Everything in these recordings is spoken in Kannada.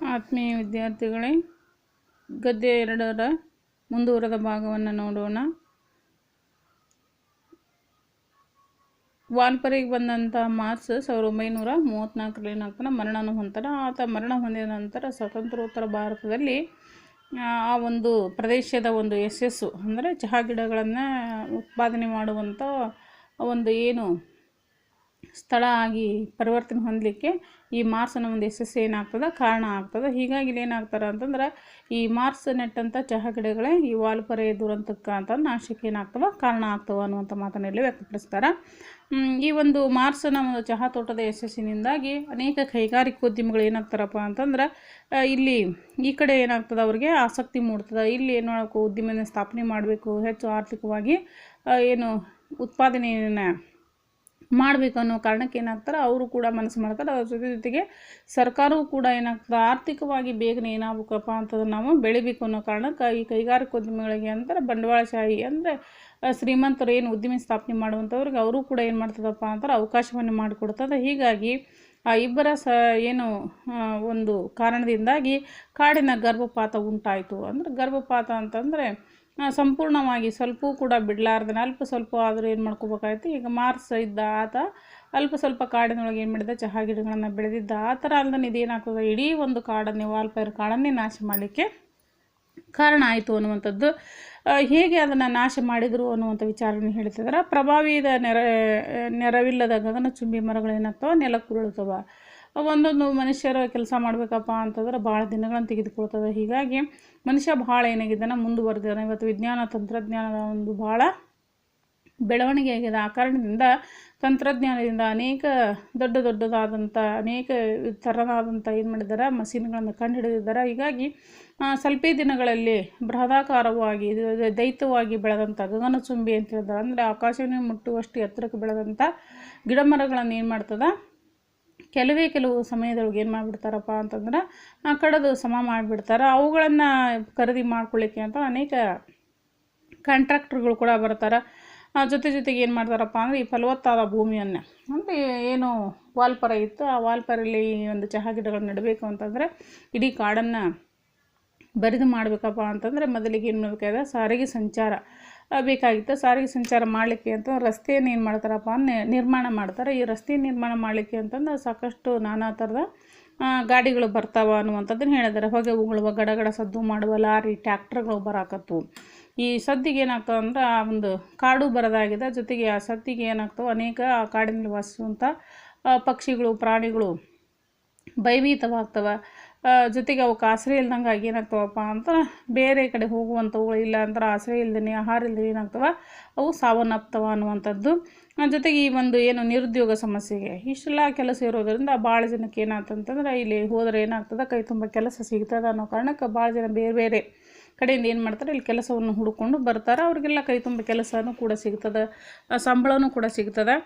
ಆತ್ಮೀಯ ವಿದ್ಯಾರ್ಥಿಗಳೇ, ಗದ್ಯ ಎರಡರ ಮುಂದುವರೆದ ಭಾಗವನ್ನು ನೋಡೋಣ. ವಾಲ್ಪರಿಗೆ ಬಂದಂಥ ಮಾರ್ಚ್ ಸಾವಿರದ ಒಂಬೈನೂರ ಮೂವತ್ತ್ನಾಲ್ಕರಲ್ಲಿ ಏನಾಗ್ತಾನೆ ಮರಣವನ್ನು ಹೊಂತಾನೆ ಆತ ಮರಣ ಹೊಂದಿದ ನಂತರ ಸ್ವತಂತ್ರೋತ್ತರ ಭಾರತದಲ್ಲಿ, ಆ ಒಂದು ಪ್ರದೇಶದ ಒಂದು ಯಶಸ್ಸು, ಅಂದರೆ ಚಹಾ ಗಿಡಗಳನ್ನು ಉತ್ಪಾದನೆ ಮಾಡುವಂಥ ಒಂದು ಏನು ಸ್ಥಳ ಆಗಿ ಪರಿವರ್ತನೆ ಹೊಂದಲಿಕ್ಕೆ ಈ ಮಾರ್ಸ್ ಅನ್ನೋ ಒಂದು ಯಶಸ್ಸು ಏನಾಗ್ತದೆ? ಕಾರಣ ಆಗ್ತದೆ? ಹೀಗಾಗಿ ಇಲ್ಲಿ ಏನಾಗ್ತಾರೆ ಅಂತಂದ್ರೆ ಈ ಮಾರ್ಸ್ ನೆಟ್ಟಂಥ ಚಹಾ ಗಿಡಗಳೇ ಈ ವಾಲ್ಪರೆ ದುರಂತಕ್ಕೆ ಅಂತ ನಾಶಕ್ಕೆ ಏನಾಗ್ತವೆ? ಕಾರಣ ಆಗ್ತವೆ ಅನ್ನುವಂಥ ಮಾತನ್ನು ಇಲ್ಲಿ ವ್ಯಕ್ತಪಡಿಸ್ತಾರೆ. ಈ ಒಂದು ಮಾರ್ಸನ ಒಂದು ಚಹಾ ತೋಟದ ಯಶಸ್ಸಿನಿಂದಾಗಿ ಅನೇಕ ಕೈಗಾರಿಕೋದ್ಯಮಗಳು ಏನಾಗ್ತಾರಪ್ಪ ಅಂತಂದ್ರೆ ಇಲ್ಲಿ ಈ ಕಡೆ ಏನಾಗ್ತದೆ ಅವ್ರಿಗೆ ಆಸಕ್ತಿ ಮೂಡ್ತದೆ. ಇಲ್ಲಿ ಏನು ಮಾಡಬೇಕು? ಉದ್ಯಮನ ಸ್ಥಾಪನೆ ಮಾಡಬೇಕು? ಹೆಚ್ಚು ಆರ್ಥಿಕವಾಗಿ ಏನು ಉತ್ಪಾದನೆಯನ್ನು ಮಾಡಬೇಕು ಅನ್ನೋ ಕಾರಣಕ್ಕೆ ಏನಾಗ್ತಾರೆ, ಅವರು ಕೂಡ ಮನಸ್ಸು ಮಾಡ್ತಾರೆ. ಅದ್ರ ಜೊತೆ ಜೊತೆಗೆ ಸರ್ಕಾರವೂ ಕೂಡ ಏನಾಗ್ತದೆ, ಆರ್ಥಿಕವಾಗಿ ಬೇಗನೆ ಏನಾಗಬೇಕಪ್ಪ ಅಂತಂದ್ರೆ ನಾವು ಬೆಳಿಬೇಕು ಅನ್ನೋ ಕಾರಣಕ್ಕೆ ಈ ಕೈಗಾರಿಕೋದ್ಯಮಿಗಳಿಗೆ ಅಂತಾರೆ ಬಂಡವಾಳಶಾಹಿ ಅಂದರೆ ಶ್ರೀಮಂತರು ಏನು ಉದ್ದಿಮೆ ಸ್ಥಾಪನೆ ಮಾಡುವಂಥವ್ರಿಗೆ ಅವರು ಕೂಡ ಏನು ಮಾಡ್ತದಪ್ಪ ಅಂತಾರೆ ಅವಕಾಶವನ್ನು ಮಾಡಿಕೊಡ್ತದೆ. ಹೀಗಾಗಿ ಆ ಇಬ್ಬರ ಸ, ಏನು ಒಂದು ಕಾರಣದಿಂದಾಗಿ ಕಾಡಿನ ಗರ್ಭಪಾತ ಉಂಟಾಯಿತು. ಅಂದರೆ ಗರ್ಭಪಾತ ಅಂತಂದರೆ ಸಂಪೂರ್ಣವಾಗಿ ಸ್ವಲ್ಪ ಕೂಡ ಬಿಡಲಾರ್ದನ ಅಲ್ಪ ಸ್ವಲ್ಪ ಆದರೂ ಏನು ಮಾಡ್ಕೋಬೇಕಾಯ್ತು? ಈಗ ಮಾರ್ಸ್ ಇದ್ದ ಆತ ಅಲ್ಪ ಸ್ವಲ್ಪ ಕಾಡಿನೊಳಗೆ ಏನು ಮಾಡಿದ? ಚಹಾ ಗಿಡಗಳನ್ನು ಬೆಳೆದಿದ್ದ. ಆ ಥರ ಅಲ್ದನೆ ಇದೇನಾಗ್ತದೆ? ಇಡೀ ಒಂದು ಕಾಡನ್ನೇ ವಾಲ್ಪೈರ್ ಕಾಡನ್ನೇ ನಾಶ ಮಾಡಲಿಕ್ಕೆ ಕಾರಣ ಆಯಿತು ಅನ್ನುವಂಥದ್ದು. ಹೇಗೆ ಅದನ್ನು ನಾಶ ಮಾಡಿದರು ಅನ್ನುವಂಥ ವಿಚಾರವನ್ನು ಹೇಳ್ತಿದ್ದಾರೆ ಪ್ರಭಾವಿದ ನೆರ, ನೆರವಿಲ್ಲದ ಗಗನಚುಂಬಿ ಮರಗಳು ಏನಾಗ್ತವೆ ನೆಲಕ್ಕೆ ಉರುಳ್ತವೆ ಒಂದೊಂದು ಮನುಷ್ಯರು ಕೆಲಸ ಮಾಡಬೇಕಪ್ಪ ಅಂತಂದ್ರೆ ಭಾಳ ದಿನಗಳನ್ನು ತೆಗೆದುಕೊಳ್ತದೆ. ಹೀಗಾಗಿ ಮನುಷ್ಯ ಭಾಳ ಏನಾಗಿದ್ದಾನೆ, ಮುಂದುವರೆದಿದ್ದಾನೆ. ಇವತ್ತು ವಿಜ್ಞಾನ, ತಂತ್ರಜ್ಞಾನದ ಒಂದು ಭಾಳ ಬೆಳವಣಿಗೆ ಆಗಿದೆ. ಆ ಕಾರಣದಿಂದ ತಂತ್ರಜ್ಞಾನದಿಂದ ಅನೇಕ ದೊಡ್ಡ ದೊಡ್ಡದಾದಂಥ, ಅನೇಕ ಥರದಾದಂಥ ಏನು ಮಾಡಿದ್ದಾರೆ, ಮಷೀನ್ಗಳನ್ನು ಕಂಡುಹಿಡಿದಿದ್ದಾರೆ. ಹೀಗಾಗಿ ಸ್ವಲ್ಪ ದಿನಗಳಲ್ಲಿ ಬೃಹದಾಕಾರವಾಗಿ ದೈತ್ಯವಾಗಿ ಬೆಳೆದಂಥ ಗಗನಚುಂಬಿ ಅಂತ ಹೇಳಿದಾರೆ, ಅಂದರೆ ಆಕಾಶವೇ ಮುಟ್ಟುವಷ್ಟು ಎತ್ತರಕ್ಕೆ ಬೆಳೆದಂಥ ಗಿಡಮರಗಳನ್ನು ಏನು ಮಾಡ್ತದೆ ಕೆಲವೇ ಕೆಲವು ಸಮಯದೊಳಗೆ ಏನು ಮಾಡಿಬಿಡ್ತಾರಪ್ಪ ಅಂತಂದ್ರೆ ಕಡದು ಸಮ ಮಾಡಿಬಿಡ್ತಾರೆ. ಅವುಗಳನ್ನು ಖರೀದಿ ಮಾಡ್ಕೊಳ್ಳಿಕ್ಕೆ ಅಂತ ಅನೇಕ ಕಾಂಟ್ರಾಕ್ಟ್ರ್ಗಳು ಕೂಡ ಬರ್ತಾರೆ. ಜೊತೆ ಜೊತೆಗೆ ಏನು ಮಾಡ್ತಾರಪ್ಪ ಅಂದರೆ ಈ ಫಲವತ್ತಾದ ಭೂಮಿಯನ್ನು, ಅಂದರೆ ಏನು ವಾಲ್ಪರ ಇತ್ತು, ಆ ವಾಲ್ಪರಲ್ಲಿ ಈ ಒಂದು ಚಹಾ ಗಿಡಗಳನ್ನ ನೆಡಬೇಕು ಅಂತಂದರೆ ಇಡೀ ಕಾಡನ್ನು ಬರಿದು ಮಾಡಬೇಕಪ್ಪ ಅಂತಂದರೆ ಮೊದಲಿಗೆ ಏನು ಮಾಡಬೇಕಾದ ಸಾರಿಗೆ ಸಂಚಾರ. ಬೇಕಾಗಿತ್ತು. ಸಾರಿಗೆ ಸಂಚಾರ ಮಾಡಲಿಕ್ಕೆ ಅಂತ ರಸ್ತೆಯನ್ನು ಏನು ಮಾಡ್ತಾರಪ್ಪ ನಿರ್ಮಾಣ ಮಾಡ್ತಾರೆ. ಈ ರಸ್ತೆ ನಿರ್ಮಾಣ ಮಾಡಲಿಕ್ಕೆ ಅಂತಂದು ಸಾಕಷ್ಟು ನಾನಾ ಥರದ ಗಾಡಿಗಳು ಬರ್ತಾವ ಅನ್ನುವಂಥದ್ದನ್ನು ಹೇಳಿದ್ದಾರೆ. ಹೊಗೆ ಉಗುಳುವ, ಗಡಗಡ ಸದ್ದು ಮಾಡುವ, ಲಾರಿ, ಟ್ಯಾಕ್ಟ್ರ್ಗಳು ಬರಾಕತ್ತು. ಈ ಸದ್ದಿಗೆ ಏನಾಗ್ತವೆ ಅಂದ್ರೆ ಆ ಒಂದು ಕಾಡು ಬರದಾಗಿದೆ. ಜೊತೆಗೆ ಆ ಸದ್ದಿಗೆ ಏನಾಗ್ತವೆ ಅನೇಕ ಆ ಕಾಡಿನಲ್ಲಿ ವಾಸಿಸುವಂಥ ಪಕ್ಷಿಗಳು, ಪ್ರಾಣಿಗಳು ಭಯಭೀತವಾಗ್ತವೆ. ಜೊತೆಗೆ ಅವಕ್ಕೆ ಆಸರೆ ಇಲ್ದಂಗೆ ಏನಾಗ್ತವಪ್ಪ ಅಂತ ಬೇರೆ ಕಡೆ ಹೋಗುವಂಥವು ಇಲ್ಲ ಅಂದ್ರೆ ಆಸರೆ ಇಲ್ದೇ ಆಹಾರ ಇಲ್ದೇ ಏನಾಗ್ತವೆ? ಅವು ಸಾವನ್ನಪ್ತವ ಅನ್ನುವಂಥದ್ದು. ಜೊತೆಗೆ ಈ ಒಂದು ಏನು ನಿರುದ್ಯೋಗ ಸಮಸ್ಯೆಗೆ ಇಷ್ಟೆಲ್ಲ ಕೆಲಸ ಇರೋದರಿಂದ ಭಾಳ ಜನಕ್ಕೆ ಏನಾಗ್ತಂತಂದ್ರೆ ಇಲ್ಲಿ ಹೋದರೆ ಏನಾಗ್ತದೆ, ಕೈ ತುಂಬ ಕೆಲಸ ಸಿಗ್ತದೆ ಅನ್ನೋ ಕಾರಣಕ್ಕೆ ಭಾಳ ಜನ ಬೇರೆ ಬೇರೆ ಕಡೆಯಿಂದ ಏನು ಮಾಡ್ತಾರೆ, ಇಲ್ಲಿ ಕೆಲಸವನ್ನು ಹುಡುಕೊಂಡು ಬರ್ತಾರೆ. ಅವರಿಗೆಲ್ಲ ಕೈ ತುಂಬ ಕೆಲಸನೂ ಕೂಡ ಸಿಗ್ತದೆ ಸಂಬಳವೂ ಕೂಡ ಸಿಗ್ತದೆ.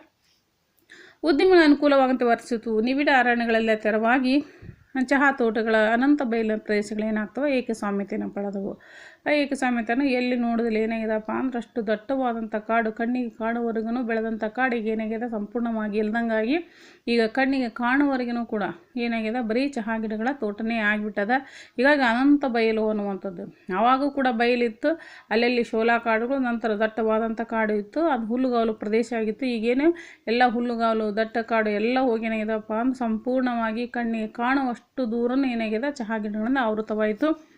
ಉದ್ಯಮಗಳ ಅನುಕೂಲವಾಗಂತೆ ವರ್ತಿಸಿತು ನಿಬಿಡ ಅರಣ್ಯಗಳೆಲ್ಲ ತೆರವಾಗಿ ಚಹಾ ತೋಟಗಳ ಅನಂತ ಬಯಲ ಪ್ರದೇಶಗಳು ಏನಾಗ್ತವೆ ಏಕಸ್ವಾಮ್ಯತೆಯನ್ನು ಪಡೆದವು. ಆ ಏಕಸ್ವಾಮ್ಯತೆಯನ್ನು ಎಲ್ಲಿ ನೋಡಿದ್ರೆ ಏನಾಗ್ಯದಪ್ಪ ಅಂದ್ರೆ ಅಷ್ಟು ದಟ್ಟವಾದಂಥ ಕಾಡು, ಕಣ್ಣಿಗೆ ಕಾಣುವವರೆಗೂ ಬೆಳೆದಂಥ ಕಾಡಿಗೆ ಏನಾಗಿದೆ, ಸಂಪೂರ್ಣವಾಗಿ ಇಲ್ದಂಗಾಗಿ ಈಗ ಕಣ್ಣಿಗೆ ಕಾಣುವವರೆಗೂ ಕೂಡ ಏನಾಗಿದೆ, ಬರೀ ಚಹಾ ಗಿಡಗಳ ತೋಟನೇ ಆಗಿಬಿಟ್ಟದ. ಹೀಗಾಗಿ ಅನಂತ ಬಯಲು ಅನ್ನುವಂಥದ್ದು. ಆವಾಗೂ ಕೂಡ ಬಯಲಿತ್ತು, ಅಲ್ಲಲ್ಲಿ ಶೋಲಾ ಕಾಡುಗಳು, ನಂತರ ದಟ್ಟವಾದಂಥ ಕಾಡು ಇತ್ತು, ಅದು ಹುಲ್ಲುಗಾವಲು ಪ್ರದೇಶ ಆಗಿತ್ತು. ಈಗೇನು ಎಲ್ಲ ಹುಲ್ಲುಗಾವಲು, ದಟ್ಟ ಕಾಡು ಎಲ್ಲ ಹೋಗಿ ಏನಾಗಿದೆಪ್ಪ ಅಂದ್ರೆ ಸಂಪೂರ್ಣವಾಗಿ ಕಣ್ಣಿಗೆ ಕಾಣುವಷ್ಟು ದೂರನೂ ಏನಾಗಿದೆ, ಚಹಾ ಗಿಡಗಳಿಂದ ಆವೃತವಾಯಿತು.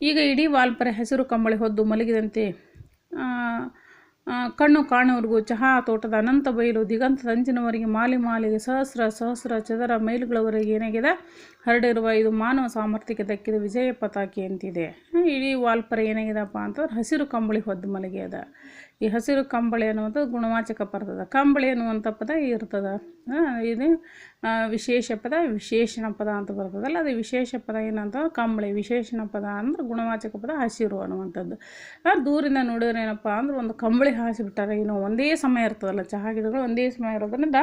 ಈಗ ಇಡೀ ವಾಲ್ಪರ ಹಸಿರು ಕಂಬಳಿ ಹೊದ್ದು ಮಲಗಿದಂತೆ ಕಣ್ಣು ಕಾಣುವವರೆಗೂ ಚಹಾ ತೋಟದ ಅನಂತ ಬಯಲು ದಿಗಂತ ಸಂಚಿನವರೆಗೆ ಮಾಲಿ ಮಾಲಿಗೆ ಸಹಸ್ರ ಸಹಸ್ರ ಚದರ ಮೈಲುಗಳವರೆಗೆ ಏನಾಗಿದೆ? ಹರಡಿರುವ ಇದು ಮಾನವ ಸಾಮರ್ಥ್ಯಕ್ಕೆ ದಕ್ಕಿದ ವಿಜಯ ಪತಾಕಿ ಅಂತಿದೆ. ಇಡೀ ವಾಲ್ಪರ ಏನಾಗಿದೆಪ್ಪ ಅಂತಂದ್ರೆ, ಹಸಿರು ಕಂಬಳಿ ಹೊದ್ದು ಮಲಗ್ಯದ ಈ ಹಸಿರು ಕಂಬಳಿ ಅನ್ನುವಂಥದ್ದು ಗುಣವಾಚಕ ಬರ್ತದೆ ಕಂಬಳಿ ಅನ್ನುವಂಥ ಪದ ಇರ್ತದೆ. ಇದು ವಿಶೇಷ ಪದ, ವಿಶೇಷಣ ಪದ ಅಂತ ಬರ್ತದಲ್ಲ, ಅದು ವಿಶೇಷ ಪದ ಏನಂತ ಕಂಬಳಿ, ವಿಶೇಷಣ ಪದ ಅಂದ್ರೆ ಗುಣವಾಚಕ ಪದ ಹಸಿರು ಅನ್ನುವಂಥದ್ದು. ದೂರಿಂದ ನೋಡಿದ್ರೆ ಏನಪ್ಪ ಅಂದ್ರೆ ಒಂದು ಕಂಬಳಿ ಹಾಸಿಬಿಟ್ಟಾರೆ ಏನು ಒಂದೇ ಸಮಯ ಇರ್ತದಲ್ಲ, ಚಹಾ ಗಿಡಗಳು ಒಂದೇ ಸಮಯ ಇರೋದ್ರಿಂದ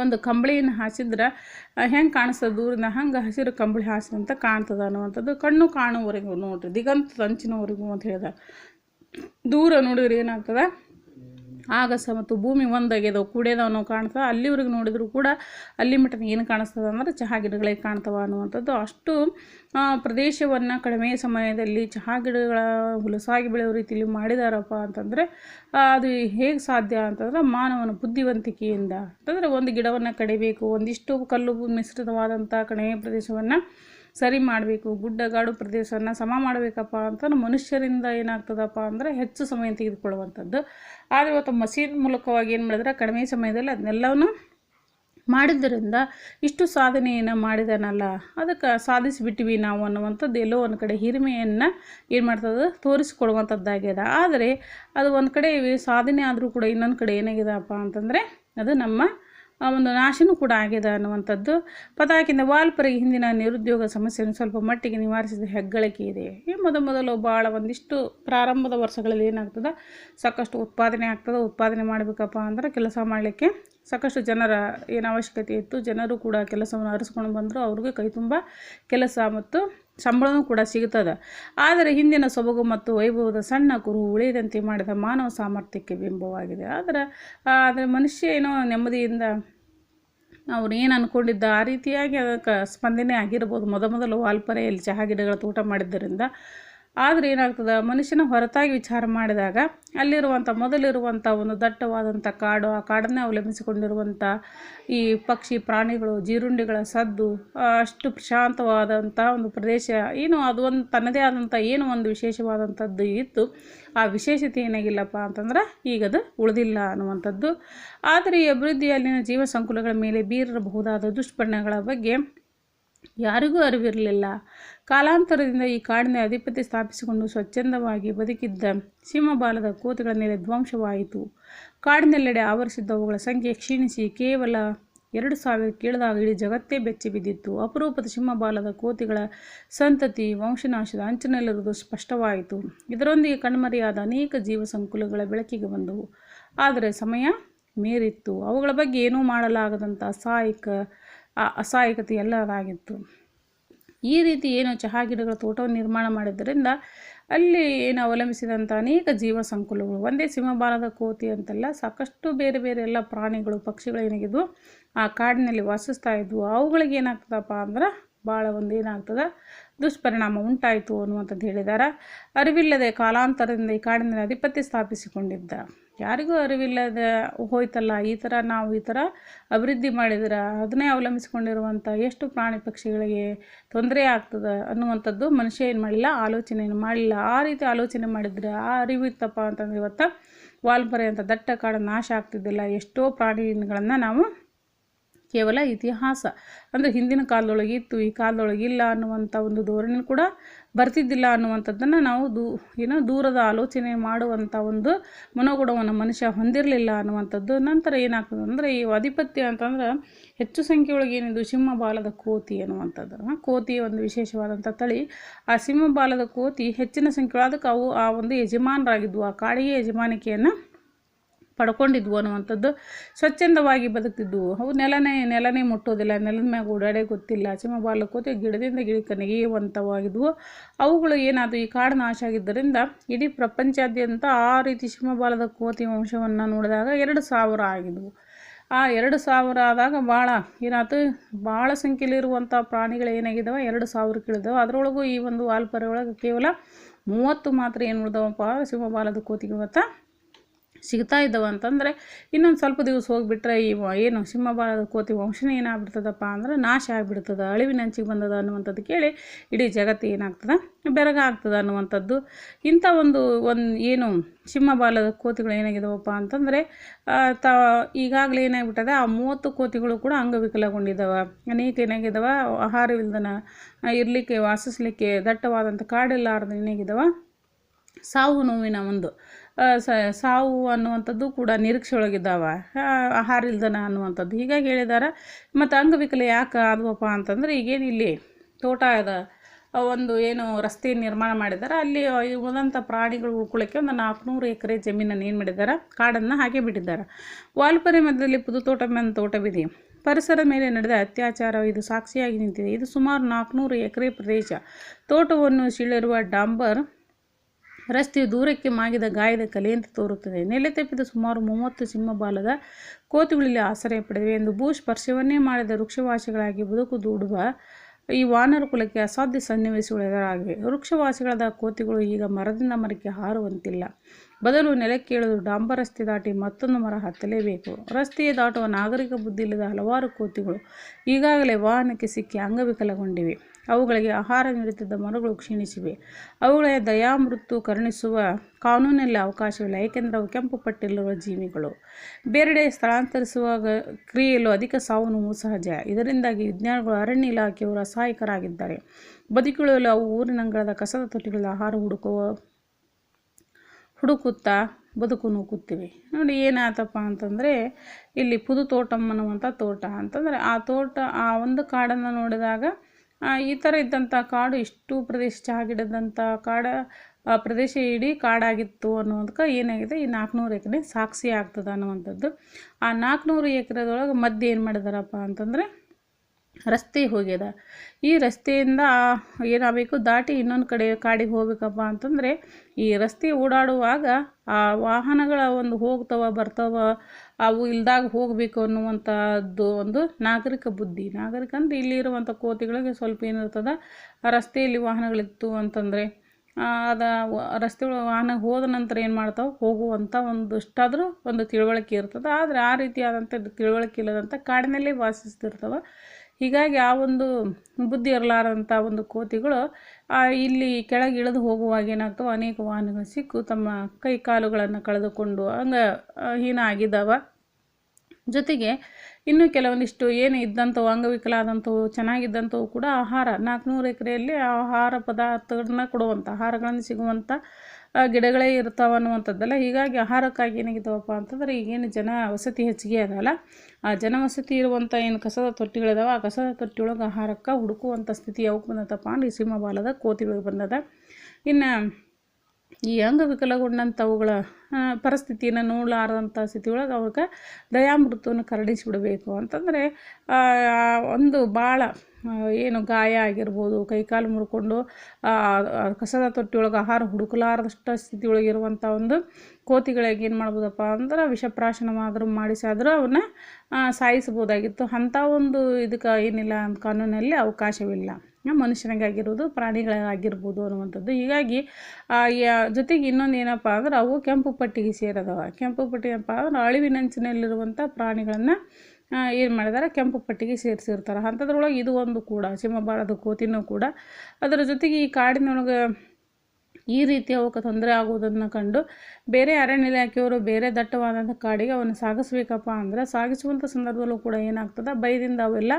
ಒಂದು ಕಂಬಳಿಯನ್ನು ಹಾಸಿದ್ರೆ ಹೆಂಗೆ ಕಾಣಿಸ್ತದೆ ದೂರಿಂದ, ಹಂಗೆ ಹಸಿರು ಕಂಬಳಿ ಹಾಸಿದಂತ ಕಾಣ್ತದೆ ಅನ್ನುವಂಥದ್ದು ಕಣ್ಣು ಕಾಣುವವರೆಗೂ ನೋಡ್ರಿ, ದಿಗಂತ ಅಂಚಿನವರೆಗೂ ಅಂತ ಹೇಳಿದ. ದೂರ ನೋಡಿದ್ರೆ ಏನಾಗ್ತದೆ? ಆಗಸ ಮತ್ತು ಭೂಮಿ ಒಂದಾಗ್ಯದವು ಕೂಡ್ಯದ ಅನ್ನೋ ಕಾಣ್ತದೆ. ಅಲ್ಲಿವರೆಗೆ ನೋಡಿದರೂ ಕೂಡ ಅಲ್ಲಿ ಮಟ್ಟ ಏನು ಕಾಣಿಸ್ತದೆ ಅಂದರೆ ಚಹಾ ಗಿಡಗಳೇ ಕಾಣ್ತವ ಅನ್ನುವಂಥದ್ದು. ಅಷ್ಟು ಪ್ರದೇಶವನ್ನು ಕಡಿಮೆ ಸಮಯದಲ್ಲಿ ಚಹಾ ಗಿಡಗಳ ಹುಲಸಾಗಿ ಬೆಳೆಯೋ ರೀತಿಯಲ್ಲಿ ಮಾಡಿದಾರಪ್ಪ ಅಂತಂದರೆ ಅದು ಹೇಗೆ ಸಾಧ್ಯ ಅಂತಂದ್ರೆ ಮಾನವನ ಬುದ್ಧಿವಂತಿಕೆಯಿಂದ. ಅಂತಂದರೆ ಒಂದು ಗಿಡವನ್ನು ಕಡಿಬೇಕು, ಒಂದಿಷ್ಟು ಕಲ್ಲು ಮಿಶ್ರಿತವಾದಂಥ ಕಡಿಮೆ ಪ್ರದೇಶವನ್ನು ಸರಿ ಮಾಡಬೇಕು, ಗುಡ್ಡಗಾಡು ಪ್ರದೇಶವನ್ನು ಸಮ ಮಾಡಬೇಕಪ್ಪ ಅಂತ ಮನುಷ್ಯರಿಂದ ಏನಾಗ್ತದಪ್ಪ ಅಂದರೆ ಹೆಚ್ಚು ಸಮಯ ತೆಗೆದುಕೊಳ್ಳುವಂಥದ್ದು. ಆದರೆ ಇವತ್ತು ಮಷೀನ್ ಮೂಲಕವಾಗಿ ಏನು ಮಾಡಿದ್ರೆ, ಕಡಿಮೆ ಸಮಯದಲ್ಲಿ ಅದನ್ನೆಲ್ಲವನ್ನು ಮಾಡಿದ್ದರಿಂದ ಇಷ್ಟು ಸಾಧನೆಯನ್ನು ಮಾಡಿದನಲ್ಲ. ಅದಕ್ಕೆ ಸಾಧಿಸಿಬಿಟ್ಟಿವಿ ನಾವು ಅನ್ನುವಂಥದ್ದು ಎಲ್ಲೋ ಒಂದು ಕಡೆ ಹಿರಿಮೆಯನ್ನು ಏನು ಮಾಡ್ತದೆ, ತೋರಿಸಿಕೊಡುವಂಥದ್ದಾಗ್ಯದ. ಆದರೆ ಅದು ಒಂದು ಕಡೆ ಸಾಧನೆ ಆದರೂ ಕೂಡ ಇನ್ನೊಂದು ಕಡೆ ಏನಾಗಿದೆಪ್ಪ ಅಂತಂದರೆ ಅದು ನಮ್ಮ ಒಂದು ನಾಶನೂ ಕೂಡ ಆಗಿದೆ ಅನ್ನುವಂಥದ್ದು. ಪತಾಕಿಂದ ವಾಲ್ಪರಿಗೆ ಹಿಂದಿನ ನಿರುದ್ಯೋಗ ಸಮಸ್ಯೆಯನ್ನು ಸ್ವಲ್ಪ ಮಟ್ಟಿಗೆ ನಿವಾರಿಸಿದ ಹೆಗ್ಗಳಿಕೆ ಇದೆ. ಈ ಮೊದ ಮೊದಲು ಭಾಳ ಒಂದಿಷ್ಟು ಪ್ರಾರಂಭದ ವರ್ಷಗಳಲ್ಲಿ ಏನಾಗ್ತದೆ? ಸಾಕಷ್ಟು ಉತ್ಪಾದನೆ ಆಗ್ತದೆ, ಉತ್ಪಾದನೆ ಮಾಡಬೇಕಪ್ಪ ಅಂದ್ರೆ ಕೆಲಸ ಮಾಡಲಿಕ್ಕೆ ಸಾಕಷ್ಟು ಜನರ ಏನು ಅವಶ್ಯಕತೆ ಇತ್ತು. ಜನರು ಕೂಡ ಕೆಲಸವನ್ನು ಅರಿಸ್ಕೊಂಡು ಬಂದರು. ಅವ್ರಿಗೆ ಕೈ ತುಂಬ ಕೆಲಸ ಮತ್ತು ಸಂಬಳನೂ ಕೂಡ ಸಿಗುತ್ತದೆ. ಆದರೆ ಹಿಂದಿನ ಸೊಬಗು ಮತ್ತು ವೈಭವದ ಸಣ್ಣ ಕುರು ಉಳಿದಂತೆ ಮಾಡಿದ ಮಾನವ ಸಾಮರ್ಥ್ಯಕ್ಕೆ ಬಿಂಬವಾಗಿದೆ. ಆದರೆ ಆದರೆ ಮನುಷ್ಯ ಏನೋ ನೆಮ್ಮದಿಯಿಂದ ಅವ್ರು ಏನು ಅಂದ್ಕೊಂಡಿದ್ದ ಆ ರೀತಿಯಾಗಿ ಅದಕ್ಕೆ ಸ್ಪಂದನೆ ಆಗಿರ್ಬೋದು. ಮೊದಮೊದಲು ವಾಲ್ಪರೆಯಲ್ಲಿ ಚಹಾ ಗಿಡಗಳ ತೋಟ ಮಾಡಿದ್ದರಿಂದ ಆದರೆ ಏನಾಗ್ತದೆ? ಮನುಷ್ಯನ ಹೊರತಾಗಿ ವಿಚಾರ ಮಾಡಿದಾಗ ಅಲ್ಲಿರುವಂಥ ಮೊದಲಿರುವಂಥ ಒಂದು ದಟ್ಟವಾದಂಥ ಕಾಡು, ಆ ಕಾಡನ್ನೇ ಅವಲಂಬಿಸಿಕೊಂಡಿರುವಂಥ ಈ ಪಕ್ಷಿ, ಪ್ರಾಣಿಗಳು, ಜೀರುಂಡಿಗಳ ಸದ್ದು ಅಷ್ಟು ಪ್ರಶಾಂತವಾದಂಥ ಒಂದು ಪ್ರದೇಶ. ಏನು ಅದು ಒಂದು ತನ್ನದೇ ಆದಂಥ ಏನು ಒಂದು ವಿಶೇಷವಾದಂಥದ್ದು ಇತ್ತು ಆ ವಿಶೇಷತೆ ಏನಾಗಿಲ್ಲಪ್ಪ ಅಂತಂದ್ರೆ ಈಗ ಅದು ಉಳಿದಿಲ್ಲ ಅನ್ನುವಂಥದ್ದು ಆದರೆ ಈ ಅಭಿವೃದ್ಧಿಯಲ್ಲಿನ ಜೀವ ಸಂಕುಲಗಳ ಮೇಲೆ ಬೀರಬಹುದಾದ ದುಷ್ಪರಿಣಾಮಗಳ ಬಗ್ಗೆ ಯಾರಿಗೂ ಅರಿವಿರಲಿಲ್ಲ. ಕಾಲಾಂತರದಿಂದ ಈ ಕಾಡಿನ ಅಧಿಪತಿ ಸ್ಥಾಪಿಸಿಕೊಂಡು ಸ್ವಚ್ಛಂದವಾಗಿ ಬದುಕಿದ್ದ ಸಿಂಹಬಾಲದ ಕೋತಿಗಳ ಮೇಲೆ ಧ್ವಂಸವಾಯಿತು. ಕಾಡಿನೆಲ್ಲೆಡೆ ಆವರಿಸಿದ್ದ ಅವುಗಳ ಸಂಖ್ಯೆ ಕ್ಷೀಣಿಸಿ ಕೇವಲ ಎರಡು ಸಾವಿರ ಕೇಳಿದಾಗ ಇಡೀ ಜಗತ್ತೇ ಬೆಚ್ಚಿ ಬಿದ್ದಿತ್ತು. ಅಪರೂಪದ ಸಿಂಹಬಾಲದ ಕೋತಿಗಳ ಸಂತತಿ ವಂಶನಾಶದ ಅಂಚಿನಲ್ಲಿರುವುದು ಸ್ಪಷ್ಟವಾಯಿತು. ಇದರೊಂದಿಗೆ ಕಣ್ಮರೆಯಾದ ಅನೇಕ ಜೀವ ಸಂಕುಲಗಳ ಬೆಳಕಿಗೆ ಬಂದವು. ಆದರೆ ಸಮಯ ಮೀರಿತ್ತು. ಅವುಗಳ ಬಗ್ಗೆ ಏನೂ ಮಾಡಲಾಗದಂಥ ಅಸಹಾಯಕ ಆ ಅಸಹಾಯಕತೆ ಎಲ್ಲದಾಗಿತ್ತು ಈ ರೀತಿ ಏನು ಚಹಾ ಗಿಡಗಳ ತೋಟವನ್ನು ನಿರ್ಮಾಣ ಮಾಡಿದ್ದರಿಂದ ಅಲ್ಲಿ ಏನು ಅವಲಂಬಿಸಿದಂಥ ಅನೇಕ ಜೀವ ಸಂಕುಲಗಳು, ಒಂದೇ ಸಿಂಹಬಾಲದ ಕೋತಿ ಅಂತಲ್ಲ, ಸಾಕಷ್ಟು ಬೇರೆ ಬೇರೆ ಎಲ್ಲ ಪ್ರಾಣಿಗಳು, ಪಕ್ಷಿಗಳು ಏನಾಗಿದ್ವು ಆ ಕಾಡಿನಲ್ಲಿ ವಾಸಿಸ್ತಾ ಇದ್ವು. ಅವುಗಳಿಗೆ ಏನಾಗ್ತದಪ್ಪ ಅಂದ್ರೆ ಭಾಳ ಒಂದು ಏನಾಗ್ತದೆ? ದುಷ್ಪರಿಣಾಮ ಉಂಟಾಯಿತು ಅನ್ನುವಂಥದ್ದು ಹೇಳಿದ್ದಾರೆ ಅರಿವಿಲ್ಲದೆ ಕಾಲಾಂತರದಿಂದ ಈ ಕಾಡಿನಲ್ಲಿ ಅಧಿಪತ್ಯ ಸ್ಥಾಪಿಸಿಕೊಂಡಿದ್ದ. ಯಾರಿಗೂ ಅರಿವಿಲ್ಲದೆ ಹೋಯ್ತಲ್ಲ, ಈ ಥರ ನಾವು ಈ ಥರ ಅಭಿವೃದ್ಧಿ ಮಾಡಿದ್ರೆ, ಅದನ್ನೇ ಅವಲಂಬಿಸಿಕೊಂಡಿರುವಂಥ ಎಷ್ಟು ಪ್ರಾಣಿ ಪಕ್ಷಿಗಳಿಗೆ ತೊಂದರೆ ಆಗ್ತದೆ ಅನ್ನುವಂಥದ್ದು ಮನುಷ್ಯ ಏನು ಮಾಡಿಲ್ಲ, ಆಲೋಚನೆಯನ್ನು ಮಾಡಿಲ್ಲ. ಆ ರೀತಿ ಆಲೋಚನೆ ಮಾಡಿದರೆ ಆ ಅರಿವು ಇತ್ತಪ್ಪ ಅಂತಂದ್ರೆ ಇವತ್ತು ವಾಲ್ಪರೆ ಅಂತ ದಟ್ಟ ಕಾಡು ನಾಶ ಆಗ್ತಿದ್ದಿಲ್ಲ. ಎಷ್ಟೋ ಪ್ರಾಣಿಗಳನ್ನು ನಾವು ಕೇವಲ ಇತಿಹಾಸ. ಅಂದರೆ ಹಿಂದಿನ ಕಾಲದೊಳಗೆ ಇತ್ತು, ಈ ಕಾಲದೊಳಗೆ ಇಲ್ಲ ಅನ್ನುವಂಥ ಒಂದು ಧೋರಣೆ ಕೂಡ ಬರ್ತಿದ್ದಿಲ್ಲ ಅನ್ನುವಂಥದ್ದನ್ನು ನಾವು ದೂ, ಏನೋ ದೂರದ ಆಲೋಚನೆ ಮಾಡುವಂಥ ಒಂದು ಮನೋಗುಣವನ್ನು ಮನುಷ್ಯ ಹೊಂದಿರಲಿಲ್ಲ ಅನ್ನುವಂಥದ್ದು. ನಂತರ ಏನಾಗ್ತದೆ ಅಂದರೆ, ಈ ಆಧಿಪತ್ಯ ಅಂತಂದ್ರೆ ಹೆಚ್ಚು ಸಂಖ್ಯೆಯೊಳಗೆ ಏನಿದು, ಸಿಂಹಬಾಲದ ಕೋತಿ ಅನ್ನುವಂಥದ್ದು. ಕೋತಿ ಒಂದು ವಿಶೇಷವಾದಂಥ ತಳಿ. ಆ ಸಿಂಹಬಾಲದ ಕೋತಿ ಹೆಚ್ಚಿನ ಸಂಖ್ಯೆ ಅದಕ್ಕೆ ಅವು ಆ ಒಂದು ಯಜಮಾನರಾಗಿದ್ವು. ಆ ಕಾಳಿಗೆ ಯಜಮಾನಿಕೆಯನ್ನು ಪಡ್ಕೊಂಡಿದ್ವು ಅನ್ನುವಂಥದ್ದು ಸ್ವಚ್ಛಂದವಾಗಿ ಬದುಕ್ತಿದ್ವು. ಅವು ನೆಲನೇ ನೆಲನೇ ಮುಟ್ಟೋದಿಲ್ಲ. ನೆಲದ ಮ್ಯಾಗ ಓಡಾಡೇ ಗೊತ್ತಿಲ್ಲ. ಸಿಂಹಬಾಲ ಕೋತಿ ಗಿಡದಿಂದ ಗಿಡಕ್ಕೆ ನೆಗೆಯುವಂಥವಾಗಿದ್ವು ಅವುಗಳು ಏನಾದವು ಈ ಕಾಡು ನಾಶ ಆಗಿದ್ದರಿಂದ ಇಡೀ ಪ್ರಪಂಚಾದ್ಯಂತ ಆ ರೀತಿ ಸಿಂಹಬಾಲದ ಕೋತಿ ವಂಶವನ್ನು ನೋಡಿದಾಗ ಎರಡು ಸಾವಿರ ಆಗಿದ್ವು. ಆ ಎರಡು ಸಾವಿರ ಆದಾಗ ಭಾಳ ಏನಾಯ್ತು? ಭಾಳ ಸಂಖ್ಯೆಯಲ್ಲಿರುವಂಥ ಪ್ರಾಣಿಗಳು ಏನಾಗಿದ್ದಾವೆ? ಎರಡು ಸಾವಿರ ಇಳಿದವು ಅದರೊಳಗೂ ಈ ಒಂದು ವಾಲ್ಪರೆ ಒಳಗೆ ಕೇವಲ ಮೂವತ್ತು ಮಾತ್ರ ಏನು ಉಳಿದವಪ್ಪ ಸಿಂಹಬಾಲದ ಕೋತಿಗೆ ಇವತ್ತು ಸಿಗ್ತಾ ಇದ್ದಾವೆ ಅಂತಂದರೆ ಇನ್ನೊಂದು ಸ್ವಲ್ಪ ದಿವಸ ಹೋಗಿಬಿಟ್ರೆ ಈ ಏನು ಸಿಂಹಬಾಲದ ಕೋತಿ ವಂಶನೇ ಏನಾಗ್ಬಿಡ್ತದಪ್ಪ ಅಂದ್ರೆ ನಾಶ ಆಗಿಬಿಡ್ತದೆ ಅಳಿವಿನಂಚಿಗೆ ಬಂದದ ಅನ್ನುವಂಥದ್ದು ಕೇಳಿ ಇಡೀ ಜಗತ್ತು ಏನಾಗ್ತದೆ, ಬೆರಗ ಆಗ್ತದೆ ಅನ್ನುವಂಥದ್ದು. ಇಂಥ ಒಂದು ಒಂದು ಏನು ಸಿಂಹಬಾಲದ ಕೋತಿಗಳು ಏನಾಗಿದಾವಪ್ಪ ಅಂತಂದರೆ ತ, ಈಗಾಗಲೇ ಏನಾಗ್ಬಿಟ್ಟದೆ ಆ ಮೂವತ್ತು ಕೋತಿಗಳು ಕೂಡ ಅಂಗವಿಕಲಗೊಂಡಿದ್ದಾವೆ ಅನೇಕ ಏನಾಗಿದ್ದಾವೆ ಆಹಾರವಿಲ್ಲದನ ಇರಲಿಕ್ಕೆ, ವಾಸಿಸಲಿಕ್ಕೆ ದಟ್ಟವಾದಂಥ ಕಾಡಿಲ್ಲಾರ್ದು ಏನಾಗಿದ್ದಾವೆ ಸಾವು ನೋವಿನ ಒಂದು ಸಾವು ಅನ್ನುವಂಥದ್ದು ಕೂಡ ನಿರೀಕ್ಷೆ ಒಳಗಿದ್ದಾವೆ ಆಹಾರ ಇಲ್ದನ ಅನ್ನುವಂಥದ್ದು. ಹೀಗಾಗಿ ಹೇಳಿದ್ದಾರೆ ಮತ್ತು ಅಂಗವಿಕಲ ಯಾಕೆ ಆದ್ವಪ್ಪ ಅಂತಂದ್ರೆ ಈಗೇನು ಇಲ್ಲಿ ತೋಟ ಅದ ಒಂದು ಏನು ರಸ್ತೆ ನಿರ್ಮಾಣ ಮಾಡಿದ್ದಾರೆ ಅಲ್ಲಿ ಉಳಿದಂಥ ಪ್ರಾಣಿಗಳು ಉಳ್ಕೊಳ್ಳೋಕ್ಕೆ ಒಂದು ನಾಲ್ಕುನೂರು ಎಕರೆ ಜಮೀನನ್ನು ಏನು ಮಾಡಿದ್ದಾರೆ ಕಾಡನ್ನು ಹಾಗೆ ಬಿಟ್ಟಿದ್ದಾರೆ ವಾಲ್ಪರೆ ಮಧ್ಯದಲ್ಲಿ ಪುದು ತೋಟ ಮೇಲೆ ತೋಟವಿದೆ. ಪರಿಸರ ಮೇಲೆ ನಡೆದ ಅತ್ಯಾಚಾರ ಇದು ಸಾಕ್ಷಿಯಾಗಿ ನಿಂತಿದೆ. ಇದು ಸುಮಾರು ನಾಲ್ಕುನೂರು ಎಕರೆ ಪ್ರದೇಶ. ತೋಟವನ್ನು ಸೀಳಿರುವ ಡಾಂಬರ್ ರಸ್ತೆಯು ದೂರಕ್ಕೆ ಮಾಗಿದ ಗಾಯದ ಕಲೆಯಂತೆ ತೋರುತ್ತದೆ. ನೆಲೆ ತಪ್ಪಿದ ಸುಮಾರು ಮೂವತ್ತು ಸಿಂಹ ಬಾಲದ ಕೋತಿಗಳಲ್ಲಿ ಆಶ್ರಯ ಪಡೆದಿವೆ ಎಂದು ಭೂ ಸ್ಪರ್ಶವನ್ನೇ ಮಾಡಿದ ವೃಕ್ಷವಾಸಿಗಳಾಗಿ ಬದುಕು ದೂಡುವ ಈ ವಾನರ ಕುಲಕ್ಕೆ ಅಸಾಧ್ಯ ಸನ್ನಿವೇಶಗಳು ಎದುರಾಗಿವೆ ವೃಕ್ಷವಾಸಿಗಳಾದ ಕೋತಿಗಳು ಈಗ ಮರದಿಂದ ಮರಕ್ಕೆ ಹಾರುವಂತಿಲ್ಲ. ಬದಲು ನೆಲಕ್ಕೆ ಇಳಿದು ಡಾಂಬರ್ ರಸ್ತೆ ದಾಟಿ ಮತ್ತೊಂದು ಮರ ಹತ್ತಲೇಬೇಕು. ರಸ್ತೆಯ ದಾಟುವ ನಾಗರಿಕ ಬುದ್ಧಿ ಇಲ್ಲದ ಹಲವಾರು ಕೋತಿಗಳು ಈಗಾಗಲೇ ವಾಹನಕ್ಕೆ ಸಿಕ್ಕಿ ಅಂಗವಿಕಲಗೊಂಡಿವೆ. ಅವುಗಳಿಗೆ ಆಹಾರ ನೀಡುತ್ತಿದ್ದ ಮರಗಳು ಕ್ಷೀಣಿಸಿವೆ. ಅವುಗಳ ದಯಾಮೃತು ಕರುಣಿಸುವ ಕಾನೂನಲ್ಲಿ ಅವಕಾಶವಿಲ್ಲ, ಏಕೆಂದರೆ ಅವು ಕೆಂಪು ಪಟ್ಟಿಲ್ಲಿರುವ ಜೀವಿಗಳು. ಬೇರೆಡೆ ಸ್ಥಳಾಂತರಿಸುವಾಗ ಕ್ರಿಯೆಯಲ್ಲೂ ಅಧಿಕ ಸಾವು ನೋವು ಸಹಜ ಇದರಿಂದಾಗಿ ವಿಜ್ಞಾನಿಗಳು ಅರಣ್ಯ ಇಲಾಖೆಯವರು ಅಸಹಾಯಕರಾಗಿದ್ದಾರೆ. ಬದುಕುಳಿಯಲು ಅವು ಊರಿನಂಗಳದ ಕಸದ ತೊಟ್ಟಿಗಳ ಆಹಾರ ಹುಡುಕುವ, ಹುಡುಕುತ್ತಾ ಬದುಕು ನೂಕುತ್ತಿವೆ. ನೋಡಿ ಏನಾಯ್ತಪ್ಪ ಅಂತಂದರೆ, ಇಲ್ಲಿ ಪುದು ತೋಟಮ್ಮನವಂಥ ತೋಟ. ಅಂತಂದರೆ ಆ ತೋಟ, ಆ ಒಂದು ಕಾಡನ್ನು ನೋಡಿದಾಗ ಈ ಥರ ಇದ್ದಂಥ ಕಾಡು ಇಷ್ಟು ಪ್ರದೇಶ ಚಹಾಗಿಡದಂಥ ಕಾಡ, ಆ, ಪ್ರದೇಶ ಇಡೀ ಕಾಡಾಗಿತ್ತು ಅನ್ನೋದಕ್ಕೆ ಏನಾಗಿದೆ? ಈ ನಾಲ್ಕುನೂರು ಎಕರೆ ಸಾಕ್ಷಿ ಆಗ್ತದೆ ಅನ್ನುವಂಥದ್ದು. ಆ ನಾಲ್ಕುನೂರು ಎಕರೆದೊಳಗೆ ಮಧ್ಯೆ ಏನು ಮಾಡಿದಾರಪ್ಪ ಅಂತಂದರೆ ರಸ್ತೆ ಹೋಗ್ಯದ ಈ ರಸ್ತೆಯಿಂದ ಏನಾಗಬೇಕು? ದಾಟಿ ಇನ್ನೊಂದು ಕಡೆ ಕಾಡಿಗೆ ಹೋಗ್ಬೇಕಪ್ಪ ಅಂತಂದರೆ ಈ ರಸ್ತೆ ಓಡಾಡುವಾಗ ಆ ವಾಹನಗಳ ಒಂದು ಹೋಗ್ತವ, ಬರ್ತಾವ ಅವು ಇಲ್ದಾಗ ಹೋಗಬೇಕು ಅನ್ನುವಂಥದ್ದು ಒಂದು ನಾಗರಿಕ ಬುದ್ಧಿ. ನಾಗರಿಕ ಅಂದರೆ ಇಲ್ಲಿರುವಂಥ ಕೋತಿಗಳಿಗೆ ಸ್ವಲ್ಪ ಏನಿರ್ತದ? ರಸ್ತೆಯಲ್ಲಿ ವಾಹನಗಳಿತ್ತು ಅಂತಂದರೆ ಅದ ರಸ್ತೆ ವಾಹನ ಹೋದ ನಂತರ ಏನು ಮಾಡ್ತಾವೆ? ಹೋಗುವಂಥ ಒಂದಷ್ಟಾದರೂ ಒಂದು ತಿಳುವಳಿಕೆ ಇರ್ತದೆ. ಆದರೆ ಆ ರೀತಿಯಾದಂಥ ತಿಳುವಳಿಕೆ ಇಲ್ಲದಂಥ ಕಾಡಿನಲ್ಲೇ ವಾಸಿಸ್ತಿರ್ತವೆ. ಹೀಗಾಗಿ ಆ ಒಂದು ಬುದ್ಧಿ ಇರಲಾರಂಥ ಒಂದು ಕೋತಿಗಳು ಇಲ್ಲಿ ಕೆಳಗೆ ಇಳಿದು ಹೋಗುವಾಗ ಏನಾಗ್ತವೆ? ಅನೇಕ ವಾಹನಗಳು ಸಿಕ್ಕು. ತಮ್ಮ ಕೈ ಕಾಲುಗಳನ್ನು ಕಳೆದುಕೊಂಡು ಹಂಗೆ ಹೀನ ಆಗಿದ್ದಾವೆ ಜೊತೆಗೆ ಇನ್ನು ಕೆಲವೊಂದಿಷ್ಟು ಏನು ಇದ್ದಂಥವು ಅಂಗವಿಕಲ ಆದಂಥವು ಚೆನ್ನಾಗಿದ್ದಂಥವು ಕೂಡ ಆಹಾರ, ನಾಲ್ಕುನೂರು ಎಕರೆಯಲ್ಲಿ ಆಹಾರ ಪದಾರ್ಥಗಳನ್ನ ಕೊಡುವಂಥ ಆಹಾರಗಳನ್ನು ಸಿಗುವಂಥ ಗಿಡಗಳೇ ಇರ್ತಾವೆ ಅನ್ನುವಂಥದ್ದಲ್ಲ ಹೀಗಾಗಿ ಆಹಾರಕ್ಕಾಗಿ ಏನಾಗಿದ್ದಾವಪ್ಪ ಅಂತಂದ್ರೆ ಈಗೇನು ಜನ ವಸತಿ ಹೆಚ್ಚಿಗೆ ಅದಲ್ಲ ಆ ಜನವಸತಿ ಇರುವಂಥ ಏನು ಕಸದ ತೊಟ್ಟಿಗಳಿದಾವೆ, ಆ ಕಸದ ತೊಟ್ಟಿಯೊಳಗೆ ಆಹಾರಕ್ಕೆ ಹುಡುಕುವಂಥ ಸ್ಥಿತಿ ಯಾವಾಗ ಬಂದತಪ್ಪ ಅಂದ್ರೆ ಸಿಂಹಬಾಲದ ಕೋತಿಗಳಿಗೆ ಬಂದದ. ಇನ್ನು ಈ ಅಂಗವಿಕಲಗೊಂಡಂಥವುಗಳ ಪರಿಸ್ಥಿತಿಯನ್ನು ನೋಡಲಾರದಂಥ ಸ್ಥಿತಿಯೊಳಗೆ ಅವ್ರಿಗೆ ದಯಾಮೃತವನ್ನು ಕರಡಿಸಿಬಿಡಬೇಕು. ಅಂತಂದರೆ ಒಂದು ಭಾಳ ಏನು ಗಾಯ ಆಗಿರ್ಬೋದು, ಕೈಕಾಲು ಮುರ್ಕೊಂಡು ಕಸದ ತೊಟ್ಟಿಯೊಳಗೆ ಆಹಾರ ಹುಡುಕಲಾರದಷ್ಟು ಸ್ಥಿತಿಯೊಳಗಿರುವಂಥ ಒಂದು ಕೋತಿಗಳಿಗೆ ಏನು ಮಾಡ್ಬೋದಪ್ಪ ಅಂದ್ರೆ, ವಿಷಪ್ರಾಶನವಾದರೂ ಮಾಡಿಸಾದರೂ ಅವನ್ನ ಸಾಯಿಸ್ಬೋದಾಗಿತ್ತು ಅಂಥ ಒಂದು ಇದಕ್ಕೆ ಏನಿಲ್ಲ ಅಂತ ಕಾನೂನಲ್ಲಿ ಅವಕಾಶವಿಲ್ಲ. ಮನುಷ್ಯನಿಗಾಗಿರ್ಬೋದು ಪ್ರಾಣಿಗಳಾಗಿರ್ಬೋದು ಅನ್ನುವಂಥದ್ದು. ಹೀಗಾಗಿ ಜೊತೆಗೆ ಇನ್ನೊಂದು ಏನಪ್ಪ ಅಂದ್ರೆ, ಅವು ಕೆಂಪು ಪಟ್ಟಿಗೆ ಸೇರಿದವ. ಕೆಂಪು ಪಟ್ಟಿ ಏನಪ್ಪ ಅಂದ್ರೆ, ಅಳಿವಿನಂಚಿನಲ್ಲಿರುವಂಥ ಪ್ರಾಣಿಗಳನ್ನು ಏನು ಮಾಡಿದಾರೆ, ಕೆಂಪು ಪಟ್ಟಿಗೆ ಸೇರಿಸಿರ್ತಾರೆ. ಅಂಥದ್ರೊಳಗೆ ಇದು ಒಂದು ಕೂಡ ಸಿಂಹಬಾಲದ ಕೋತಿನೂ ಕೂಡ. ಅದರ ಜೊತೆಗೆ ಈ ಕಾಡಿನೊಳಗೆ ಈ ರೀತಿ ಅವಕ್ಕೆ ತೊಂದರೆ ಆಗುವುದನ್ನು ಕಂಡು ಬೇರೆ ಅರಣ್ಯ ಇಲಾಖೆಯವರು ಬೇರೆ ದಟ್ಟವಾದಂಥ ಕಾಡಿಗೆ ಅವನ್ನ ಸಾಗಿಸ್ಬೇಕಪ್ಪ ಅಂದ್ರೆ ಸಾಗಿಸುವಂಥ ಸಂದರ್ಭದಲ್ಲೂ ಕೂಡ ಏನಾಗ್ತದೆ? ಭಯದಿಂದ ಅವೆಲ್ಲ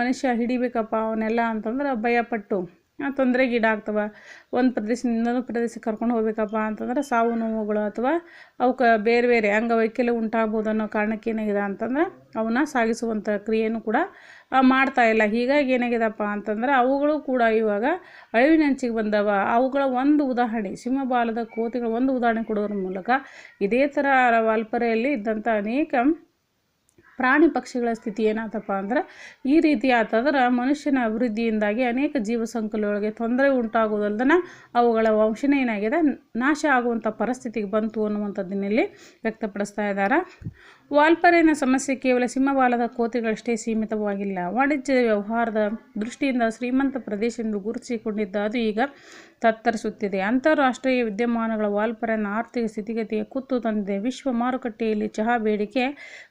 ಮನುಷ್ಯ ಹಿಡಿಬೇಕಪ್ಪ ಅವನ್ನೆಲ್ಲ ಅಂತಂದ್ರೆ ಭಯಪಟ್ಟು. ತೊಂದರೆಗೀಡಾಗ್ತವೆ ಒಂದು ಪ್ರದೇಶದಿಂದ ಇನ್ನೊಂದು ಪ್ರದೇಶಕ್ಕೆ ಕರ್ಕೊಂಡು ಹೋಗ್ಬೇಕಪ್ಪ ಅಂತಂದ್ರೆ ಸಾವು ನೋವುಗಳು ಅಥವಾ ಅವಕ್ಕೆ ಬೇರೆ ಬೇರೆ ಅಂಗವೈಕಲ್ಯ ಉಂಟಾಗ್ಬೋದು ಅನ್ನೋ ಕಾರಣಕ್ಕೆ ಏನಾಗಿದೆ ಅಂತಂದ್ರೆ ಅವನ್ನ ಸಾಗಿಸುವಂಥ ಕ್ರಿಯೆಯೂ ಕೂಡ ಮಾಡ್ತಾ ಇಲ್ಲ. ಹೀಗಾಗಿ ಏನಾಗಿದೆಪ್ಪ ಅಂತಂದ್ರೆ ಅವುಗಳು ಕೂಡ ಇವಾಗ ಅಳಿವಿನಂಚಿಗೆ ಬಂದವ. ಅವುಗಳ ಒಂದು ಉದಾಹರಣೆ ಸಿಂಹಬಾಲದ ಕೋತಿಗಳ ಒಂದು ಉದಾಹರಣೆ ಕೊಡೋದ್ರ ಮೂಲಕ ಇದೇ ಥರ ವಾಲ್ಪರೆಯಲ್ಲಿ ಇದ್ದಂಥ ಅನೇಕ ಪ್ರಾಣಿ ಪಕ್ಷಿಗಳ ಸ್ಥಿತಿ ಏನಾತಪ್ಪ ಅಂದ್ರೆ ಈ ರೀತಿ ಆತಂದ್ರೆ ಮನುಷ್ಯನ ಅಭಿವೃದ್ಧಿಯಿಂದಾಗಿ ಅನೇಕ ಜೀವ ಸಂಕುಲಗಳಿಗೆ ತೊಂದರೆ ಉಂಟಾಗುವುದಲ್ದನ ಅವುಗಳ ವಂಶನ ಏನಾಗಿದೆ? ನಾಶ ಆಗುವಂಥ ಪರಿಸ್ಥಿತಿಗೆ ಬಂತು ಅನ್ನುವಂಥದ್ದನ್ನಿಲ್ಲಿ ವ್ಯಕ್ತಪಡಿಸ್ತಾ ಇದ್ದಾರೆ. ವಾಲ್ಪರೇನ ಸಮಸ್ಯೆ ಕೇವಲ ಸಿಂಹವಾಲದ ಕೋತಿಗಳಷ್ಟೇ ಸೀಮಿತವಾಗಿಲ್ಲ. ವಾಣಿಜ್ಯ ವ್ಯವಹಾರದ ದೃಷ್ಟಿಯಿಂದ ಶ್ರೀಮಂತ ಪ್ರದೇಶ ಎಂದು ಗುರುತಿಸಿಕೊಂಡಿದ್ದ ಅದು ಈಗ ತತ್ತರಿಸುತ್ತಿದೆ. ಅಂತಾರಾಷ್ಟ್ರೀಯ ವಿದ್ಯಮಾನಗಳ ವಾಲ್ಪರನ ಆರ್ಥಿಕ ಸ್ಥಿತಿಗತಿಯ ಕುತ್ತು ತಂದಿದೆ. ವಿಶ್ವ ಮಾರುಕಟ್ಟೆಯಲ್ಲಿ ಚಹಾ ಬೇಡಿಕೆ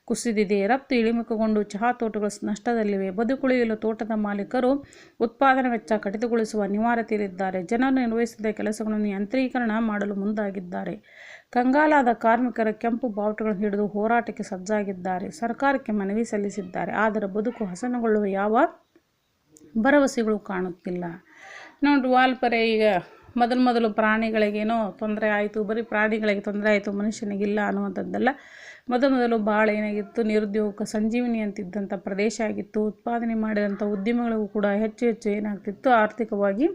ಕುಸಿದಿದೆ. ರಫ್ತು ಇಳಿಮುಖಗೊಂಡು ಚಹಾ ತೋಟಗಳು ನಷ್ಟದಲ್ಲಿವೆ. ಬದುಕುಳಿಯಲು ತೋಟದ ಮಾಲೀಕರು ಉತ್ಪಾದನಾ ವೆಚ್ಚ ಕಡಿತಗೊಳಿಸುವ ಅನಿವಾರ್ಯತೆಯಲ್ಲಿದ್ದಾರೆ ಜನರು ನಿರ್ವಹಿಸಿದ ಕೆಲಸಗಳನ್ನು ಯಂತ್ರೀಕರಣ ಮಾಡಲು ಮುಂದಾಗಿದ್ದಾರೆ. ಕಂಗಾಲಾದ ಕಾರ್ಮಿಕರ ಕೆಂಪು ಬಾವುಟಗಳನ್ನು ಹಿಡಿದು ಹೋರಾಟಕ್ಕೆ ಸಜ್ಜಾಗಿದ್ದಾರೆ. ಸರ್ಕಾರಕ್ಕೆ ಮನವಿ ಸಲ್ಲಿಸಿದ್ದಾರೆ. ಆದರೆ ಬದುಕು ಹಸನುಗೊಳ್ಳುವ ಯಾವ ಭರವಸೆಗಳು ಕಾಣುತ್ತಿಲ್ಲ. ನೋಡಿ ವಾಲ್ಪರೆ, ಈಗ ಮೊದಲು ಮೊದಲು ಪ್ರಾಣಿಗಳಿಗೇನೋ ತೊಂದರೆ ಆಯಿತು, ಬರೀ ಪ್ರಾಣಿಗಳಿಗೆ ತೊಂದರೆ ಆಯಿತು, ಮನುಷ್ಯನಿಗಿಲ್ಲ ಅನ್ನುವಂಥದ್ದೆಲ್ಲ. ಮೊದಲು ಮೊದಲು ಭಾಳ ಏನಾಗಿತ್ತು, ನಿರುದ್ಯೋಗ, ಸಂಜೀವಿನಿ ಅಂತಿದ್ದಂಥ ಪ್ರದೇಶ ಆಗಿತ್ತು, ಉತ್ಪಾದನೆ ಮಾಡಿದಂಥ ಉದ್ಯಮಗಳಿಗೂ ಕೂಡ ಹೆಚ್ಚು ಹೆಚ್ಚು ಏನಾಗ್ತಿತ್ತು, ಆರ್ಥಿಕವಾಗಿ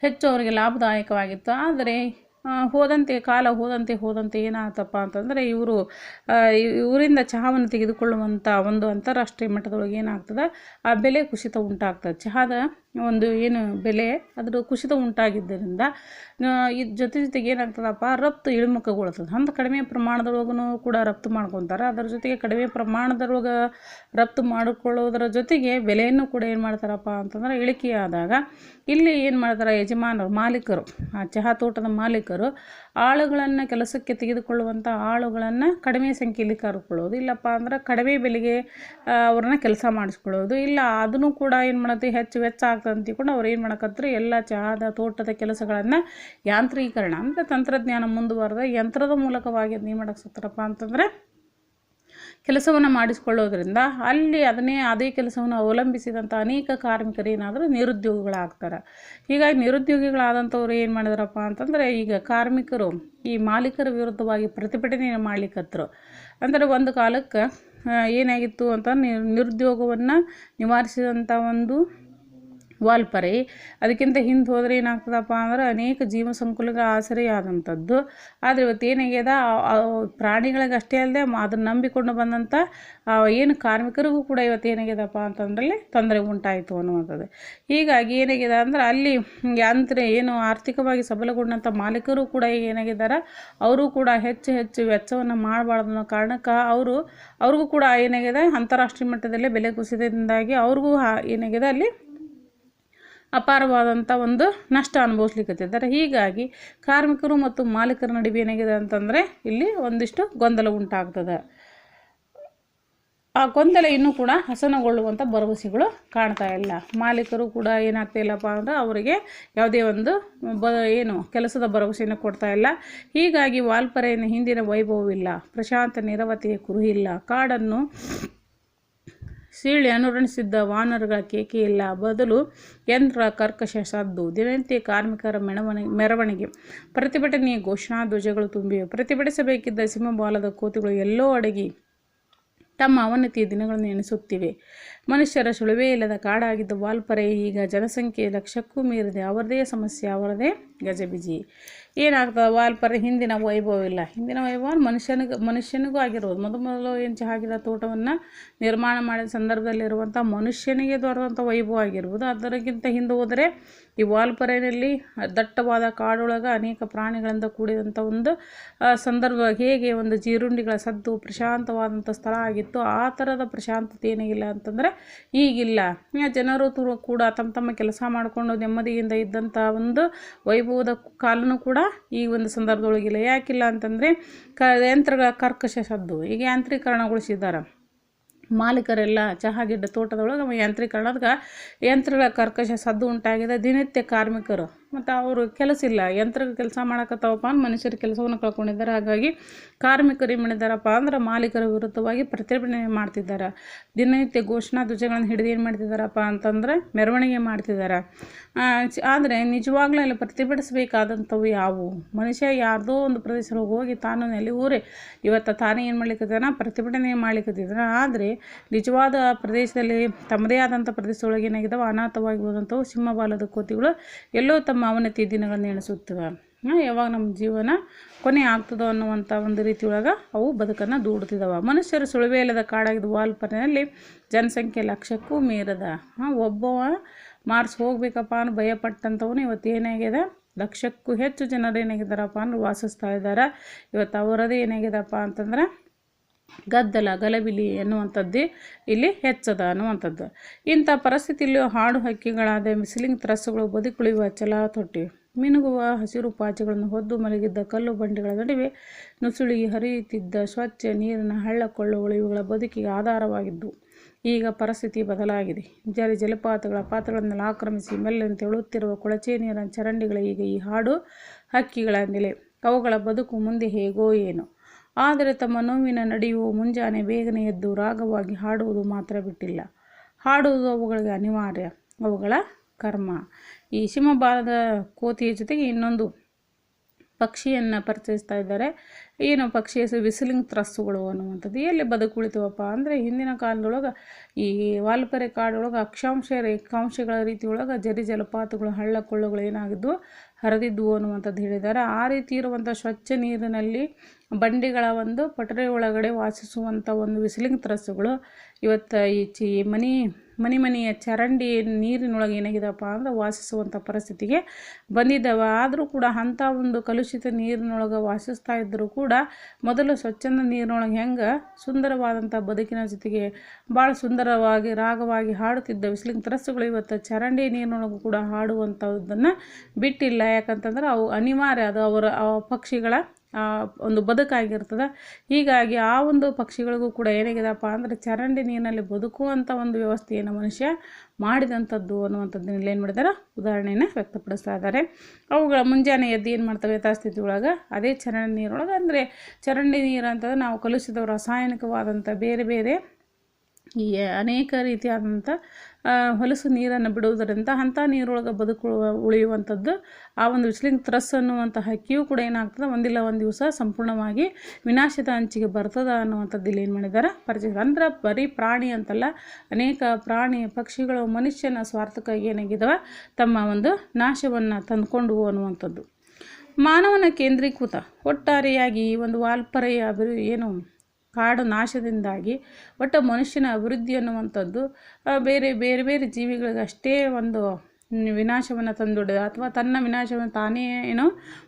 ಹೆಚ್ಚು ಅವರಿಗೆ ಲಾಭದಾಯಕವಾಗಿತ್ತು. ಆದರೆ ಹೋದಂತೆ, ಕಾಲ ಹೋದಂತೆ ಹೋದಂತೆ ಏನಾಯ್ತಪ್ಪ ಅಂತಂದರೆ ಇವರು ಇವರಿಂದ ಚಹಾವನ್ನು ತೆಗೆದುಕೊಳ್ಳುವಂಥ ಒಂದು ಅಂತಾರಾಷ್ಟ್ರೀಯ ಮಟ್ಟದೊಳಗೆ ಏನಾಗ್ತದೆ? ಆ ಬೆಲೆ ಕುಸಿತ ಉಂಟಾಗ್ತದೆ. ಚಹಾದ ಒಂದು ಏನು ಬೆಲೆ ಅದರ ಕುಸಿತ ಉಂಟಾಗಿದ್ದರಿಂದ ಇದು ಜೊತೆ ಜೊತೆಗೆ ಏನಾಗ್ತದಪ್ಪ, ರಫ್ತು ಇಳಿಮುಖಗೊಳ್ತದೆ. ಅಂತ ಕಡಿಮೆ ಪ್ರಮಾಣದೊಳಗೂ ಕೂಡ ರಫ್ತು ಮಾಡ್ಕೊತಾರೆ. ಅದರ ಜೊತೆಗೆ ಕಡಿಮೆ ಪ್ರಮಾಣದೊಳಗೆ ರಫ್ತು ಮಾಡಿಕೊಳ್ಳೋದ್ರ ಜೊತೆಗೆ ಬೆಲೆಯನ್ನು ಕೂಡ ಏನು ಮಾಡ್ತಾರಪ್ಪ ಅಂತಂದ್ರೆ ಇಳಿಕೆ ಆದಾಗ ಇಲ್ಲಿ ಏನು ಮಾಡ್ತಾರೆ ಯಜಮಾನರು, ಮಾಲೀಕರು, ಆ ಚಹಾ ತೋಟದ ಮಾಲೀಕರು ಆಳುಗಳನ್ನು ಕೆಲಸಕ್ಕೆ ತೆಗೆದುಕೊಳ್ಳುವಂಥ ಆಳುಗಳನ್ನು ಕಡಿಮೆ ಸಂಖ್ಯೆಯಲ್ಲಿ ಕರ್ಕೊಳ್ಳೋದು, ಇಲ್ಲಪ್ಪ ಅಂದ್ರೆ ಕಡಿಮೆ ಬೆಲೆಗೆ ಅವ್ರನ್ನ ಕೆಲಸ ಮಾಡಿಸ್ಕೊಳ್ಳೋದು, ಇಲ್ಲ ಅದನ್ನು ಕೂಡ ಏನು ಮಾಡತ್ತೆ, ಹೆಚ್ಚು ವೆಚ್ಚ ಆಗ್ತದೆ ತಿಳ್ಕೊಂಡು ಅವ್ರು ಏನು ಮಾಡಕತ್ರು ಎಲ್ಲ ಚಹಾದ ತೋಟದ ಕೆಲಸಗಳನ್ನು ಯಾಂತ್ರೀಕರಣ ಅಂದರೆ ತಂತ್ರಜ್ಞಾನ ಮುಂದುವರೆದ ಯಂತ್ರದ ಮೂಲಕವಾಗಿ ಏನು ಮಾಡಕ್ಕೆ ಅಂತಂದರೆ ಕೆಲಸವನ್ನು ಮಾಡಿಸ್ಕೊಳ್ಳೋದ್ರಿಂದ ಅಲ್ಲಿ ಅದನ್ನೇ, ಅದೇ ಕೆಲಸವನ್ನು ಅವಲಂಬಿಸಿದಂಥ ಅನೇಕ ಕಾರ್ಮಿಕರು ಏನಾದರೂ ನಿರುದ್ಯೋಗಿಗಳಾಗ್ತಾರೆ. ಹೀಗಾಗಿ ನಿರುದ್ಯೋಗಿಗಳಾದಂಥವ್ರು ಏನು ಮಾಡಿದಾರಪ್ಪ ಅಂತಂದರೆ, ಈಗ ಕಾರ್ಮಿಕರು ಈ ಮಾಲೀಕರ ವಿರುದ್ಧವಾಗಿ ಪ್ರತಿಭಟನೆ ಮಾಡಲಿಕ್ಕತ್ತರು ಅಂದರೆ ಒಂದು ಕಾಲಕ್ಕೆ ಏನಾಗಿತ್ತು ಅಂತ ನಿರ್- ನಿರುದ್ಯೋಗವನ್ನು ನಿವಾರಿಸಿದಂಥ ಒಂದು ವಾಲ್ಪರೆ. ಅದಕ್ಕಿಂತ ಹಿಂದೆ ಹೋದರೆ ಏನಾಗ್ತದಪ್ಪ ಅಂದ್ರೆ ಅನೇಕ ಜೀವ ಸಂಕುಲಗಳ ಆಸರೆ ಆದಂಥದ್ದು ಆದರೆ ಇವತ್ತು ಏನಾಗ್ಯದ? ಆ- ಆ ಪ್ರಾಣಿಗಳಿಗೆ ಅಷ್ಟೇ ಅಲ್ಲದೆ ಅದನ್ನು ನಂಬಿಕೊಂಡು ಬಂದಂಥ ಏನು ಕಾರ್ಮಿಕರಿಗೂ ಕೂಡ ಇವತ್ತು ಏನಾಗ್ಯದಪ್ಪ ಅಂತಂದ್ರಲ್ಲಿ ತೊಂದರೆ ಉಂಟಾಯಿತು ಅನ್ನುವಂಥದ್ದು. ಹೀಗಾಗಿ ಏನಾಗಿದೆ ಅಂದ್ರೆ ಅಲ್ಲಿ ಯಂತ್ರ ಏನು ಆರ್ಥಿಕವಾಗಿ ಸಬಲಗೊಂಡಂಥ ಮಾಲೀಕರು ಕೂಡ ಏನಾಗಿದ್ದಾರೆ ಅವರು ಕೂಡ ಹೆಚ್ಚು ಹೆಚ್ಚು ವೆಚ್ಚವನ್ನು ಮಾಡಬಾರ್ದು ಅನ್ನೋ ಕಾರಣಕ್ಕೆ ಅವರು, ಅವ್ರಿಗೂ ಕೂಡ ಏನಾಗಿದೆ ಅಂತಾರಾಷ್ಟ್ರೀಯ ಮಟ್ಟದಲ್ಲಿ ಬೆಲೆ ಕುಸಿತದಿಂದಾಗಿ ಅವ್ರಿಗೂ ಏನಾಗಿದೆ ಅಲ್ಲಿ ಅಪಾರವಾದಂಥ ಒಂದು ನಷ್ಟ ಅನುಭವಿಸ್ಲಿಕ್ಕತ್ತಿದ್ದಾರೆ ಹೀಗಾಗಿ ಕಾರ್ಮಿಕರು ಮತ್ತು ಮಾಲೀಕರ ನಡುವೆ ಏನಾಗಿದೆ ಅಂತಂದರೆ ಇಲ್ಲಿ ಒಂದಿಷ್ಟು ಗೊಂದಲ ಉಂಟಾಗ್ತದೆ. ಆ ಗೊಂದಲ ಇನ್ನೂ ಕೂಡ ಹಸನಗೊಳ್ಳುವಂಥ ಭರವಸೆಗಳು ಕಾಣ್ತಾ ಇಲ್ಲ. ಮಾಲೀಕರು ಕೂಡ ಏನಾಗ್ತಾ ಇಲ್ಲಪ್ಪ ಅಂದ್ರೆ ಅವರಿಗೆ ಯಾವುದೇ ಒಂದು ಬ ಏನು ಕೆಲಸದ ಭರವಸೆಯನ್ನು ಕೊಡ್ತಾ ಇಲ್ಲ. ಹೀಗಾಗಿ ವಾಲ್ಪರೆಯನ್ನು ಹಿಂದಿನ ವೈಭವವಿಲ್ಲ. ಪ್ರಶಾಂತ ನಿರವತೆಯ ಕುರುಹಿಲ್ಲ. ಕಾಡನ್ನು ಸೀಳಿ ಅನುರಣಿಸಿದ್ದ ವಾನರಗಳ ಕೇಕೆಯಿಲ್ಲ ಬದಲು ಯಂತ್ರ ಕರ್ಕಶ ಸದ್ದು. ದಿನನಿತ್ಯ ಕಾರ್ಮಿಕರ ಮೆರವಣಿಗೆ ಮೆರವಣಿಗೆ. ಪ್ರತಿಭಟನೆಯ ಘೋಷಣಾ ಧ್ವಜಗಳು ತುಂಬಿವೆ. ಪ್ರತಿಭಟಿಸಬೇಕಿದ್ದ ಸಿಂಹಬಾಲದ ಕೋತಿಗಳು ಎಲ್ಲೋ ಅಡಗಿ ತಮ್ಮ ಅವನತಿಯ ದಿನಗಳನ್ನು ಎಣಿಸುತ್ತಿವೆ. ಮನುಷ್ಯರ ಸುಳಿವೇ ಇಲ್ಲದ ಕಾಡಾಗಿದ್ದ ವಾಲ್ಪರೆ ಈಗ ಜನಸಂಖ್ಯೆ ಲಕ್ಷಕ್ಕೂ ಮೀರಿದೆ. ಅವರದೇ ಸಮಸ್ಯೆ, ಅವರದೇ ಗಜಬಿಜಿ. ಏನಾಗ್ತದೆ ವಾಲ್ಪರೆ ಹಿಂದಿನ ವೈಭವ ಇಲ್ಲ. ಹಿಂದಿನ ವೈಭವ ಮನುಷ್ಯನಿಗೆ, ಮನುಷ್ಯನಿಗೂ ಆಗಿರ್ಬೋದು. ಮೊದಲು ಮೊದಲು ಏನು ಚಹಾಗಿದ ತೋಟವನ್ನು ನಿರ್ಮಾಣ ಮಾಡಿದ ಸಂದರ್ಭದಲ್ಲಿರುವಂಥ ಮನುಷ್ಯನಿಗೆ ದೊರೆದಂಥ ವೈಭವ ಆಗಿರ್ಬೋದು. ಅದಕ್ಕಿಂತ ಹಿಂದೆ ಹೋದರೆ ಈ ವಾಲ್ಪರೆಯಲ್ಲಿ ದಟ್ಟವಾದ ಕಾಡೊಳಗೆ ಅನೇಕ ಪ್ರಾಣಿಗಳಿಂದ ಕೂಡಿದಂಥ ಒಂದು ಸಂದರ್ಭ. ಹೇಗೆ ಒಂದು ಜೀರುಂಡಿಗಳ ಸದ್ದು ಪ್ರಶಾಂತವಾದಂಥ ಸ್ಥಳ ಆಗಿತ್ತು, ಆ ಥರದ ಪ್ರಶಾಂತತೆ ಏನಿಲ್ಲ ಅಂತಂದರೆ ಈಗಿಲ್ಲ. ಜನರು ಕೂಡ ತಮ್ಮ ತಮ್ಮ ಕೆಲಸ ಮಾಡಿಕೊಂಡು ನೆಮ್ಮದಿಯಿಂದ ಇದ್ದಂಥ ಒಂದು ವೈಭವದ ಕಾಲನೂ ಕೂಡ ಈ ಒಂದು ಸಂದರ್ಭದೊಳಗಿಲ್ಲ ಯಾಕಿಲ್ಲ ಅಂತಂದರೆ ಕ ಯಂತ್ರಗಳ ಕರ್ಕಶ ಸದ್ದು ಈಗ ಯಾಂತ್ರೀಕರಣಗೊಳಿಸಿದ್ದಾರೆ. ಮಾಲೀಕರೆಲ್ಲ ಚಹಾ ಗಿಡ್ಡ ತೋಟದೊಳಗೆ ಯಾಂತ್ರೀಕರಣದ ಯಂತ್ರಗಳ ಕರ್ಕಶ ಸದ್ದು ಉಂಟಾಗಿದೆ. ದಿನನಿತ್ಯ ಕಾರ್ಮಿಕರು ಮತ್ತು ಅವರು ಕೆಲಸ ಇಲ್ಲ ಯಂತ್ರ ಕೆಲಸ ಮಾಡಕತ್ತಾವಪ್ಪ ಅಂದ್ರೆ ಮನುಷ್ಯರ ಕೆಲಸವನ್ನು ಕಳ್ಕೊಂಡಿದ್ದಾರೆ. ಹಾಗಾಗಿ ಕಾರ್ಮಿಕರು ಏನು ಮಾಡಿದ್ದಾರಪ್ಪ ಅಂದ್ರೆ ಮಾಲೀಕರ ವಿರುದ್ಧವಾಗಿ ಪ್ರತಿಭಟನೆ ಮಾಡ್ತಿದ್ದಾರೆ. ದಿನನಿತ್ಯ ಘೋಷಣಾ ಧ್ವಜಗಳನ್ನು ಹಿಡಿದು ಏನು ಮಾಡ್ತಿದ್ದಾರಪ್ಪ ಅಂತಂದ್ರೆ ಮೆರವಣಿಗೆ ಮಾಡ್ತಿದ್ದಾರೆ. ಆದರೆ ನಿಜವಾಗ್ಲೂ ಅಲ್ಲಿ ಪ್ರತಿಭಟಿಸಬೇಕಾದಂಥವು ಯಾವುವು ಮನುಷ್ಯ ಯಾರ್ದೋ ಒಂದು ಪ್ರದೇಶಕ್ಕೆ ಹೋಗಿ ತಾನು ನೆಲೆ ಊರೇ ಇವತ್ತು ತಾನೇ ಏನು ಮಾಡ್ಲಿಕ್ಕತ್ತಾನ ಪ್ರತಿಭಟನೆ ಮಾಡ್ಲಿಕ್ಕತ್ತಿದ್ದಾನೆ ಆದರೆ ನಿಜವಾದ ಪ್ರದೇಶದಲ್ಲಿ ತಮ್ಮದೇ ಆದಂಥ ಪ್ರದೇಶದೊಳಗೆ ಏನಾಗಿದ್ದಾವೆ? ಅನಾಥವಾಗಿ ಹೋದಂಥವು ಸಿಂಹಬಾಲದ ಕೋತಿಗಳು ಎಲ್ಲೋ ತಮ್ಮ ಅವನತಿ ದಿನಗಳನ್ನು ಎಣಿಸುತ್ತವೆ. ಯಾವಾಗ ನಮ್ಮ ಜೀವನ ಕೊನೆ ಆಗ್ತದೋ ಅನ್ನುವಂಥ ಒಂದು ರೀತಿಯೊಳಗೆ ಅವು ಬದುಕನ್ನು ದೂಡ್ತಿದ್ದಾವೆ ಮನುಷ್ಯರು ಸುಳಿವೇ ಇಲ್ಲದ ಕಾಡಾಗಿದ್ದ ವಾಲ್ಪನೆಯಲ್ಲಿ ಜನಸಂಖ್ಯೆ ಲಕ್ಷಕ್ಕೂ ಮೀರದ. ಒಬ್ಬವ ಮಾರ್ಸ್ ಹೋಗ್ಬೇಕಪ್ಪ ಅನ್ನೋ ಭಯಪಟ್ಟಂಥವನು ಇವತ್ತು ಏನಾಗಿದೆ ಲಕ್ಷಕ್ಕೂ ಹೆಚ್ಚು ಜನರು ಏನಾಗಿದ್ದಾರಪ್ಪ ಅಂದ್ರೆ ವಾಸಿಸ್ತಾ ಇದ್ದಾರೆ. ಇವತ್ತು ಅವರದೇ ಏನಾಗಿದೆಪ್ಪ ಅಂತಂದ್ರೆ ಗದ್ದಲ, ಗಲಬಿಲಿ ಎನ್ನುವಂಥದ್ದೇ ಇಲ್ಲಿ ಹೆಚ್ಚದ ಅನ್ನುವಂಥದ್ದು. ಇಂಥ ಪರಿಸ್ಥಿತಿಯಲ್ಲಿ ಹಾಡು ಹಕ್ಕಿಗಳಾದ ಮಿಸ್ಲಿಂಗ್ ತ್ರಸ್ಸುಗಳು ಬದುಕುಳಿಯುವ ಚಲ ತೊಟ್ಟಿವೆ ಮಿನುಗುವ ಹಸಿರು ಪಾಚಿಗಳನ್ನು ಹೊದ್ದು ಮಲಗಿದ್ದ ಕಲ್ಲು ಬಂಡೆಗಳ ನಡುವೆ ನುಸುಳಿ ಹರಿಯುತ್ತಿದ್ದ ಸ್ವಚ್ಛ ನೀರಿನ ಹಳ್ಳ ಕೊಳ್ಳುಗಳು ಇವುಗಳ ಬದುಕಿಗೆ ಆಧಾರವಾಗಿದ್ದು, ಈಗ ಪರಿಸ್ಥಿತಿ ಬದಲಾಗಿದೆ. ಜರಿ ಜಲಪಾತಗಳ ಪಾತ್ರಗಳನ್ನೆಲ್ಲ ಆಕ್ರಮಿಸಿ ಮೆಲ್ಲಂತೆ ತೆಳುತ್ತಿರುವ ಕೊಳಚೆ ನೀರಿನ ಚರಂಡಿಗಳ ಈಗ ಈ ಹಾಡು ಹಕ್ಕಿಗಳ ನೆಲೆ. ಅವುಗಳ ಬದುಕು ಮುಂದೆ ಹೇಗೋ ಏನೋ. ಆದರೆ ತಮ್ಮ ನೋವಿನ ನಡೆಯುವ ಮುಂಜಾನೆ ಬೇಗನೆ ಎದ್ದು ರಾಗವಾಗಿ ಹಾಡುವುದು ಮಾತ್ರ ಬಿಟ್ಟಿಲ್ಲ. ಹಾಡುವುದು ಅವುಗಳಿಗೆ ಅನಿವಾರ್ಯ, ಅವುಗಳ ಕರ್ಮ. ಈ ಸಿಂಹಬಾಲದ ಕೋತಿಯ ಜೊತೆಗೆ ಇನ್ನೊಂದು ಪಕ್ಷಿಯನ್ನು ಪರಿಚಯಿಸ್ತಾ ಇದ್ದಾರೆ. ಏನು ಪಕ್ಷಿ ಹೆಸರು? ವಿಸಿಲಿಂಗ್ ತ್ರಸ್ಸುಗಳು ಅನ್ನುವಂಥದ್ದು. ಎಲ್ಲಿ ಬದುಕುಳಿತವಪ್ಪ ಅಂದರೆ ಹಿಂದಿನ ಕಾಲದೊಳಗೆ ಈ ವಾಲ್ಪರೆ ಕಾಡೊಳಗೆ ಅಕ್ಷಾಂಶ ರೇಖಾಂಶಗಳ ರೀತಿಯೊಳಗೆ ಜರಿ ಜಲಪಾತಗಳು, ಹಳ್ಳ ಕೊಳ್ಳಗಳು ಏನಾಗಿದ್ವು? ಹರಿದಿದ್ವು ಅನ್ನುವಂಥದ್ದು ಹೇಳಿದ್ದಾರೆ. ಆ ರೀತಿ ಇರುವಂಥ ಸ್ವಚ್ಛ ನೀರಿನಲ್ಲಿ ಬಂಡಿಗಳ ಒಂದು ಪಟರಿ ಒಳಗಡೆ ವಾಸಿಸುವಂಥ ಒಂದು ವಿಸಿಲಿಂಗ್ ತ್ರಸ್ಸುಗಳು ಇವತ್ತು ಈ ಚಿ ಮನಿ, ಮನೆ ಮನೆಯ ಚರಂಡಿ ನೀರಿನೊಳಗೆ ಏನಾಗಿದೆಪ್ಪ ಅಂದ್ರೆ ವಾಸಿಸುವಂಥ ಪರಿಸ್ಥಿತಿಗೆ ಬಂದಿದ್ದಾವೆ. ಆದರೂ ಕೂಡ ಅಂಥ ಒಂದು ಕಲುಷಿತ ನೀರಿನೊಳಗೆ ವಾಸಿಸ್ತಾ ಇದ್ದರೂ ಕೂಡ ಮೊದಲು ಸ್ವಚ್ಛಂದ ನೀರಿನೊಳಗೆ ಹೆಂಗೆ ಸುಂದರವಾದಂಥ ಬದುಕಿನ ಜೊತೆಗೆ ಭಾಳ ಸುಂದರವಾಗಿ, ರಾಗವಾಗಿ ಹಾಡುತ್ತಿದ್ದ ವಿಸ್ಲಿಂಗ್ ತ್ರಸ್ಸುಗಳು ಇವತ್ತು ಚರಂಡಿ ನೀರಿನೊಳಗೂ ಕೂಡ ಹಾಡುವಂಥದ್ದನ್ನು ಬಿಟ್ಟಿಲ್ಲ. ಯಾಕಂತಂದ್ರೆ ಅವು ಅನಿವಾರ್ಯ. ಅದು ಅವರ ಪಕ್ಷಿಗಳ ಒಂದು ಬದುಕಾಗಿರ್ತದೆ ಹೀಗಾಗಿ ಆ ಒಂದು ಪಕ್ಷಿಗಳಿಗೂ ಕೂಡ ಏನಾಗಿದೆಪ್ಪ ಅಂದರೆ ಚರಂಡಿ ನೀರಿನಲ್ಲಿ ಬದುಕುವಂಥ ಒಂದು ವ್ಯವಸ್ಥೆಯನ್ನು ಮನುಷ್ಯ ಮಾಡಿದಂಥದ್ದು ಅನ್ನುವಂಥದ್ದನ್ನ ಏನು ಮಾಡಿದಾರೆ? ಉದಾಹರಣೆಯನ್ನು ವ್ಯಕ್ತಪಡಿಸ್ತಾ ಇದ್ದಾರೆ. ಅವುಗಳ ಮುಂಜಾನೆ ಎದ್ದು ಏನು ಮಾಡ್ತವೆ? ಯಥಾಸ್ಥಿತಿ ಒಳಗೆ ಅದೇ ಚರಂಡಿ ನೀರೊಳಗೆ ಅಂದರೆ ಚರಂಡಿ ನೀರು ಅಂತಂದ್ರೆ ನಾವು ಕಲುಷಿತ ರಾಸಾಯನಿಕವಾದಂಥ ಬೇರೆ ಬೇರೆ ಈ ಅನೇಕ ರೀತಿಯಾದಂಥ ಹೊಲಸು ನೀರನ್ನು ಬಿಡುವುದರಿಂದ ಅಂಥ ನೀರೊಳಗೆ ಬದುಕು ಉಳಿಯುವಂಥದ್ದು ಆ ಒಂದು ವಿಸ್ಲಿಂಗ್ ತ್ರಸ್ ಅನ್ನುವಂಥ ಹಕ್ಕಿಯೂ ಕೂಡ ಏನಾಗ್ತದೆ? ಒಂದಿಲ್ಲ ಒಂದು ದಿವಸ ಸಂಪೂರ್ಣವಾಗಿ ವಿನಾಶದ ಅಂಚಿಗೆ ಬರ್ತದ ಅನ್ನುವಂಥದ್ದು ಇಲ್ಲಿ ಏನು ಮಾಡಿದ್ದಾರೆ? ಪರಿಚಯ ಅಂದ್ರೆ ಬರೀ ಪ್ರಾಣಿ ಅಂತಲ್ಲ, ಅನೇಕ ಪ್ರಾಣಿ ಪಕ್ಷಿಗಳು ಮನುಷ್ಯನ ಸ್ವಾರ್ಥಕ್ಕಾಗಿ ಏನಾಗಿದ್ದಾವೆ ತಮ್ಮ ಒಂದು ನಾಶವನ್ನು ತಂದುಕೊಂಡು ಅನ್ನುವಂಥದ್ದು. ಮಾನವನ ಕೇಂದ್ರೀಕೃತ, ಒಟ್ಟಾರೆಯಾಗಿ ಒಂದು ವಾಲ್ಪರೆಯ ಏನು ಕಾಡು ನಾಶದಿಂದಾಗಿ ಒಟ್ಟು ಮನುಷ್ಯನ ಅಭಿವೃದ್ಧಿ ಅನ್ನುವಂಥದ್ದು ಬೇರೆ ಬೇರೆ ಬೇರೆ ಜೀವಿಗಳಿಗಷ್ಟೇ ಒಂದು ವಿನಾಶವನ್ನು ತಂದೊಡ್ಡಿದ ಅಥವಾ ತನ್ನ ವಿನಾಶವನ್ನು ತಾನೇ ಏನೋ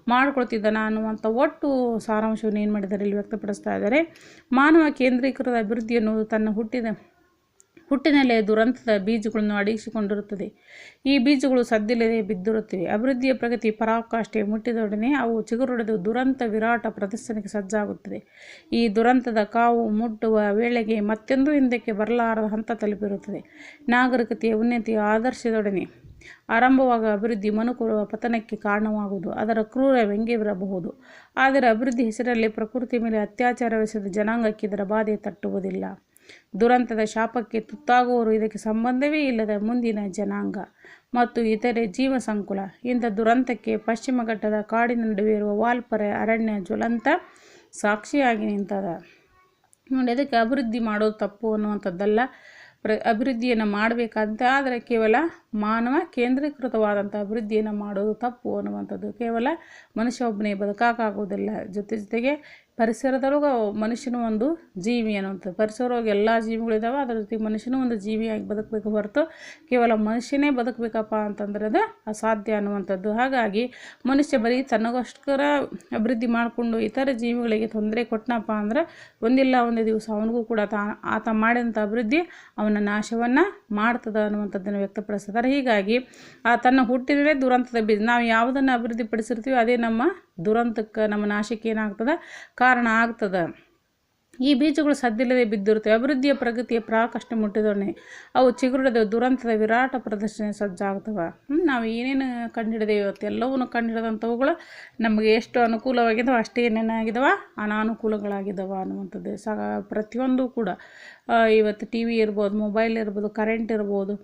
ಮಾಡ್ಕೊಳ್ತಿದ್ದಾನ ಅನ್ನುವಂಥ ಒಟ್ಟು ಸಾರಾಂಶವನ್ನು ಏನು ಮಾಡಿದ್ದಾರೆ, ಇಲ್ಲಿ ವ್ಯಕ್ತಪಡಿಸ್ತಾ ಇದ್ದಾರೆ. ಮಾನವ ಕೇಂದ್ರೀಕೃತ ಅಭಿವೃದ್ಧಿ ಅನ್ನುವುದು ತನ್ನ ಹುಟ್ಟಿದ ಹುಟ್ಟಿನಲ್ಲೇ ದುರಂತದ ಬೀಜಗಳನ್ನು ಅಡಗಿಸಿಕೊಂಡಿರುತ್ತದೆ. ಈ ಬೀಜಗಳು ಸದ್ದಿಲ್ಲದೆ ಬಿದ್ದಿರುತ್ತವೆ. ಅಭಿವೃದ್ಧಿಯ ಪ್ರಗತಿ ಪರಾಕಾಷ್ಠೆ ಮುಟ್ಟಿದೊಡನೆ ಅವು ಚಿಗುರೊಡೆದು ದುರಂತ ವಿರಾಟ ಪ್ರದರ್ಶನಕ್ಕೆ ಸಜ್ಜಾಗುತ್ತದೆ. ಈ ದುರಂತದ ಕಾವು ಮುಟ್ಟುವ ವೇಳೆಗೆ ಮತ್ತೊಂದು ಹಿಂದಕ್ಕೆ ಬರಲಾರದ ಹಂತ ತಲುಪಿರುತ್ತದೆ. ನಾಗರಿಕತೆಯ ಉನ್ನತಿಯ ಆದರ್ಶದೊಡನೆ ಆರಂಭವಾಗ ಅಭಿವೃದ್ಧಿ ಮನುಕುಲವ ಪತನಕ್ಕೆ ಕಾರಣವಾಗುವುದು. ಅದರ ಕ್ರೂರ ವ್ಯಂಗ್ಯವಿರಬಹುದು ಆದರೆ ಅಭಿವೃದ್ಧಿ ಹೆಸರಲ್ಲಿ ಪ್ರಕೃತಿ ಮೇಲೆ ಅತ್ಯಾಚಾರವೆಸದ ಜನಾಂಗಕ್ಕೆ ಇದರ ಬಾಧೆ ತಟ್ಟುವುದಿಲ್ಲ. ದುರಂತದ ಶಾಪಕ್ಕೆ ತುತ್ತಾಗುವವರು ಇದಕ್ಕೆ ಸಂಬಂಧವೇ ಇಲ್ಲದ ಮುಂದಿನ ಜನಾಂಗ ಮತ್ತು ಇತರೆ ಜೀವ ಸಂಕುಲ ಇಂಥ ದುರಂತಕ್ಕೆ ಪಶ್ಚಿಮ ಘಟ್ಟದ ಕಾಡಿನ ನಡುವೆ ಇರುವ ವಾಲ್ಪರೆ ಅರಣ್ಯ ಜ್ವಲಂತ ಸಾಕ್ಷಿಯಾಗಿ ನಿಂತದ. ನೋಡಿ, ಅದಕ್ಕೆ ಅಭಿವೃದ್ಧಿ ಮಾಡೋದು ತಪ್ಪು ಅನ್ನುವಂಥದ್ದಲ್ಲ. ಪ್ರ, ಅಭಿವೃದ್ಧಿಯನ್ನು ಮಾಡಬೇಕಂತ, ಆದರೆ ಕೇವಲ ಮಾನವ ಕೇಂದ್ರೀಕೃತವಾದಂಥ ಅಭಿವೃದ್ಧಿಯನ್ನು ಮಾಡೋದು ತಪ್ಪು ಅನ್ನುವಂಥದ್ದು. ಕೇವಲ ಮನುಷ್ಯ ಒಬ್ಬನೇ ಬದುಕಾಕಾಗೋದಿಲ್ಲ ಜೊತೆ ಜೊತೆಗೆ ಪರಿಸರದೊಳಗೆ ಮನುಷ್ಯನು ಒಂದು ಜೀವಿ ಅನ್ನುವಂಥದ್ದು. ಪರಿಸರದೊಳಗೆ ಎಲ್ಲ ಜೀವಿಗಳಿದ್ದಾವೆ ಅದ್ರ ಜೊತೆಗೆ ಮನುಷ್ಯನೂ ಒಂದು ಜೀವಿಯಾಗಿ ಬದುಕಬೇಕು ಹೊರತು ಕೇವಲ ಮನುಷ್ಯನೇ ಬದುಕಬೇಕಪ್ಪ ಅಂತಂದ್ರೆ ಅದು ಅಸಾಧ್ಯ ಅನ್ನುವಂಥದ್ದು. ಹಾಗಾಗಿ ಮನುಷ್ಯ ಬರೀ ತನಗೋಸ್ಕರ ಅಭಿವೃದ್ಧಿ ಮಾಡಿಕೊಂಡು ಇತರ ಜೀವಿಗಳಿಗೆ ತೊಂದರೆ ಕೊಟ್ಟನಪ್ಪ ಅಂದ್ರೆ ಒಂದಿಲ್ಲ, ಒಂದು ದಿವಸ ಅವನಿಗೂ ಕೂಡ ತಾ, ಆತ ಮಾಡಿದಂಥ ಅಭಿವೃದ್ಧಿ ಅವನ ನಾಶವನ್ನು ಮಾಡ್ತದ ಅನ್ನುವಂಥದ್ದನ್ನು ವ್ಯಕ್ತಪಡಿಸ್ತಾರೆ. ಹೀಗಾಗಿ ಆ ತನ್ನ ಹುಟ್ಟಿನಲ್ಲೇ ದುರಂತದ ಬೀಜ, ನಾವು ಯಾವುದನ್ನು ಅಭಿವೃದ್ಧಿಪಡಿಸಿರ್ತೀವಿ ಅದೇ ನಮ್ಮ ದುರಂತಕ್ಕೆ ನಮ್ಮ ನಾಶಕ್ಕೆ ಏನಾಗ್ತದೆ? ಕಾರಣ ಆಗ್ತದೆ. ಈ ಬೀಜಗಳು ಸದ್ದಿಲ್ಲದೆ ಬಿದ್ದಿರುತ್ತವೆ. ಅಭಿವೃದ್ಧಿಯ ಪ್ರಗತಿಯ ಪ್ರಾಕಷ್ಟ ಮುಟ್ಟಿದೊಡನೆ ಅವು ಚಿಗುರುಡದ ದುರಂತದ ವಿರಾಟ ಪ್ರದರ್ಶನ ಸಜ್ಜಾಗ್ತವೆ. ನಾವು ಏನೇನು ಕಂಡುಹಿಡಿದೇವೆ ಇವತ್ತು ಎಲ್ಲವನ್ನೂ ಕಂಡುಹಿಡಿದಂಥವುಗಳು ನಮಗೆ ಎಷ್ಟು ಅನುಕೂಲವಾಗಿದ್ದಾವೆ ಅಷ್ಟೇ ಏನೇನಾಗಿದ್ದಾವೆ? ಅನಾನುಕೂಲಗಳಾಗಿದ್ದಾವೆ ಅನ್ನುವಂಥದ್ದು. ಸ ಪ್ರತಿಯೊಂದು ಕೂಡ ಇವತ್ತು ಟಿ ವಿ ಇರ್ಬೋದು, ಮೊಬೈಲ್ ಇರ್ಬೋದು, ಕರೆಂಟ್ ಇರ್ಬೋದು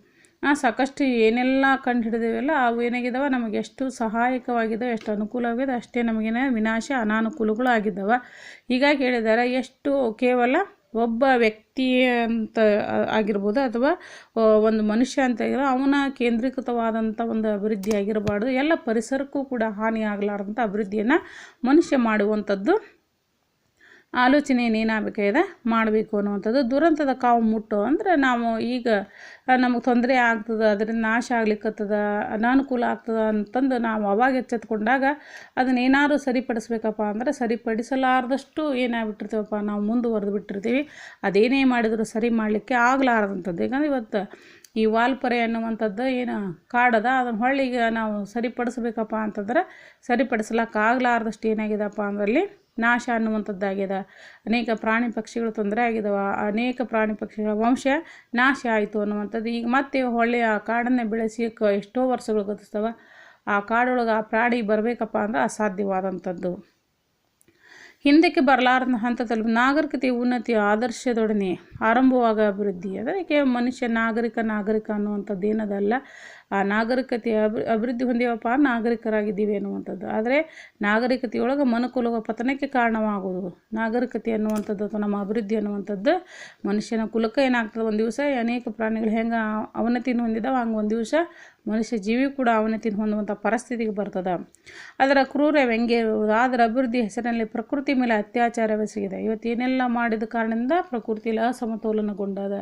ಸಾಕಷ್ಟು ಏನೆಲ್ಲ ಕಂಡು ಹಿಡಿದೇವಲ್ಲ ಅವು ಏನಾಗಿದ್ದಾವೆ? ನಮಗೆ ಎಷ್ಟು ಸಹಾಯಕವಾಗಿದ್ದಾವೆ, ಎಷ್ಟು ಅನುಕೂಲವಾಗಿದೆ ಅಷ್ಟೇ ನಮಗೇನೆ ವಿನಾಶ ಅನಾನುಕೂಲಗಳು ಆಗಿದ್ದಾವೆ ಹೀಗಾಗಿ ಹೇಳಿದ್ದಾರೆ, ಎಷ್ಟು ಕೇವಲ ಒಬ್ಬ ವ್ಯಕ್ತಿ ಅಂತ ಆಗಿರ್ಬೋದು, ಅಥವಾ ಒಂದು ಮನುಷ್ಯ ಅಂತ ಆಗಿರೋ ಅವನ ಕೇಂದ್ರೀಕೃತವಾದಂಥ ಒಂದು ಅಭಿವೃದ್ಧಿ ಆಗಿರಬಾರ್ದು. ಎಲ್ಲ ಪರಿಸರಕ್ಕೂ ಕೂಡ ಹಾನಿ ಆಗಲಾರ್ದಂಥ ಅಭಿವೃದ್ಧಿಯನ್ನು ಮನುಷ್ಯ ಮಾಡುವಂಥದ್ದು ಆಲೋಚನೆ ಏನಾಗಬೇಕಾಗಿದೆ ಮಾಡಬೇಕು ಅನ್ನುವಂಥದ್ದು. ದುರಂತದ ಕಾವು ಮುಟ್ಟು ಅಂದರೆ ನಾವು ಈಗ ನಮಗೆ ತೊಂದರೆ ಆಗ್ತದೆ, ಅದರಿಂದ ನಾಶ ಆಗ್ಲಿಕ್ಕತ್ತದ ಅನಾನುಕೂಲ ಆಗ್ತದ ಅಂತಂದು ನಾವು ಅವಾಗ ಎಚ್ಚೆತ್ಕೊಂಡಾಗ ಏನಾದರೂ ಸರಿಪಡಿಸ್ಬೇಕಪ್ಪ ಅಂದರೆ ಸರಿಪಡಿಸಲಾರ್ದಷ್ಟು ಏನಾಗ್ಬಿಟ್ಟಿರ್ತೀವಪ್ಪ, ನಾವು ಮುಂದುವರೆದು ಬಿಟ್ಟಿರ್ತೀವಿ. ಅದೇನೇ ಮಾಡಿದರೂ ಸರಿ ಮಾಡಲಿಕ್ಕೆ ಆಗಲಾರ್ದಂಥದ್ದು. ಯಾಕಂದ್ರೆ ಇವತ್ತು ಈ ವಾಲ್ಪರೆ ಅನ್ನುವಂಥದ್ದು ಏನು ಕಾಡದ, ಅದನ್ನು ಹೊಳ್ಳಿಗೆ ನಾವು ಸರಿಪಡಿಸ್ಬೇಕಪ್ಪ ಅಂತಂದ್ರೆ ಸರಿಪಡಿಸ್ಲಿಕ್ಕಾಗಲಾರ್ದಷ್ಟು ಏನಾಗಿದೆಪ್ಪ ಅಂದ್ರಲ್ಲಿ ನಾಶ ಅನ್ನುವಂಥದ್ದಾಗ್ಯದ. ಅನೇಕ ಪ್ರಾಣಿ ಪಕ್ಷಿಗಳು ತೊಂದರೆ ಆಗಿದಾವ ಅನೇಕ ಪ್ರಾಣಿ ಪಕ್ಷಿಗಳ ವಂಶ ನಾಶ ಆಯಿತು ಅನ್ನುವಂಥದ್ದು. ಈಗ ಮತ್ತೆ ಹೊಳ್ಳಿ ಆ ಕಾಡನ್ನೇ ಕ ಎಷ್ಟೋ ವರ್ಷಗಳು ಗತಿಸ್ತವ. ಆ ಕಾಡೊಳಗೆ ಆ ಪ್ರಾಣಿ ಬರಬೇಕಪ್ಪ ಅಂದ್ರೆ ಅಸಾಧ್ಯವಾದಂಥದ್ದು. ಹಿಂದಕ್ಕೆ ಬರಲಾರದ ಹಂತದಲ್ಲಿ ನಾಗರಿಕತೆ ಉನ್ನತಿಯ ಆದರ್ಶದೊಡನೆ ಆರಂಭವಾಗ ಅಭಿವೃದ್ಧಿ. ಅದಕ್ಕೆ ಮನುಷ್ಯ ನಾಗರಿಕ ನಾಗರಿಕ ಅನ್ನುವಂಥದ್ದು ಏನದಲ್ಲ. ಆ ನಾಗರಿಕತೆ ಅಭಿ, ಅಭಿವೃದ್ಧಿ ಹೊಂದೇವಪ್ಪ ನಾಗರಿಕರಾಗಿದ್ದೀವಿ ಅನ್ನುವಂಥದ್ದು ಆದರೆ ನಾಗರಿಕತೆಯೊಳಗೆ ಮನುಕುಲದ ಪತನಕ್ಕೆ ಕಾರಣವಾಗುವುದು. ನಾಗರಿಕತೆ ಅನ್ನುವಂಥದ್ದು ಅಥವಾ ನಮ್ಮ ಅಭಿವೃದ್ಧಿ ಅನ್ನುವಂಥದ್ದು ಮನುಷ್ಯನ ಕುಲಕ್ಕೆ ಏನಾಗ್ತದೆ? ಒಂದು ದಿವಸ ಅನೇಕ ಪ್ರಾಣಿಗಳು ಹೆಂಗೆ ಅವನತಿನ ಹೊಂದಿದ್ದಾವೆ ಹಂಗೆ ಒಂದು ದಿವಸ ಮನುಷ್ಯ ಜೀವಿ ಕೂಡ ಅವನತಿನ ಹೊಂದುವಂಥ ಪರಿಸ್ಥಿತಿಗೆ ಬರ್ತದೆ. ಅದರ ಕ್ರೂರ ವ್ಯಂಗ್ಯ ಅದರ ಅಭಿವೃದ್ಧಿ ಹೆಸರಿನಲ್ಲಿ ಪ್ರಕೃತಿ ಮೇಲೆ ಅತ್ಯಾಚಾರವೆಸಗಿದೆ ಇವತ್ತು ಏನೆಲ್ಲ ಮಾಡಿದ ಕಾರಣದಿಂದ ಪ್ರಕೃತಿಯಲ್ಲಿ ಅಸಮತೋಲನಗೊಂಡದ?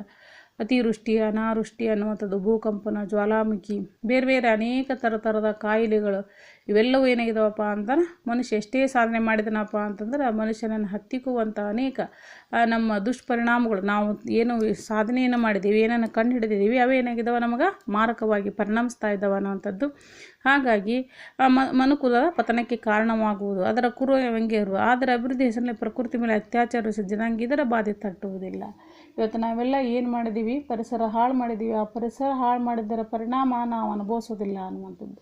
ಅತಿವೃಷ್ಟಿ, ಅನಾವೃಷ್ಟಿ ಅನ್ನುವಂಥದ್ದು, ಭೂಕಂಪನ, ಜ್ವಾಲಾಮುಖಿ, ಬೇರೆ ಬೇರೆ ಅನೇಕ ಥರ ಥರದ ಕಾಯಿಲೆಗಳು ಇವೆಲ್ಲವೂ ಏನಾಗಿದಾವಪ್ಪ ಅಂತಂದ್ರೆ, ಮನುಷ್ಯ ಎಷ್ಟೇ ಸಾಧನೆ ಮಾಡಿದನಪ್ಪ ಅಂತಂದ್ರೆ ಮನುಷ್ಯನನ್ನು ಹತ್ತಿಕ್ಕುವಂಥ ಅನೇಕ ನಮ್ಮ ದುಷ್ಪರಿಣಾಮಗಳು. ನಾವು ಏನು ಸಾಧನೆಯನ್ನು ಮಾಡಿದ್ದೀವಿ ಏನನ್ನು ಕಂಡು ಹಿಡಿದಿದ್ದೀವಿ ಅವೇನಾಗಿದ್ದಾವೆ ನಮಗೆ ಮಾರಕವಾಗಿ ಪರಿಣಮಿಸ್ತಾ ಇದ್ದಾವೆ ಅನ್ನುವಂಥದ್ದು. ಹಾಗಾಗಿ, ಆ, ಮ, ಮನುಕುಲದ ಪತನಕ್ಕೆ ಕಾರಣವಾಗುವುದು. ಅದರ ಕುರು ವ್ಯಂಗ್ಯರು ಅದರ ಅಭಿವೃದ್ಧಿ ಹೆಸರಿನಲ್ಲಿ ಪ್ರಕೃತಿ ಮೇಲೆ ಅತ್ಯಾಚಾರ ಜನಾಂಗ ಇದರ ಬಾಧೆ ತಟ್ಟುವುದಿಲ್ಲ. ಇವತ್ತು ನಾವೆಲ್ಲ ಏನು ಮಾಡಿದ್ದೀವಿ ಪರಿಸರ ಹಾಳು ಮಾಡಿದ್ದೀವಿ ಆ ಪರಿಸರ ಹಾಳು ಮಾಡಿದ್ದರ ಪರಿಣಾಮ ನಾವು ಅನುಭವಿಸೋದಿಲ್ಲ ಅನ್ನುವಂಥದ್ದು.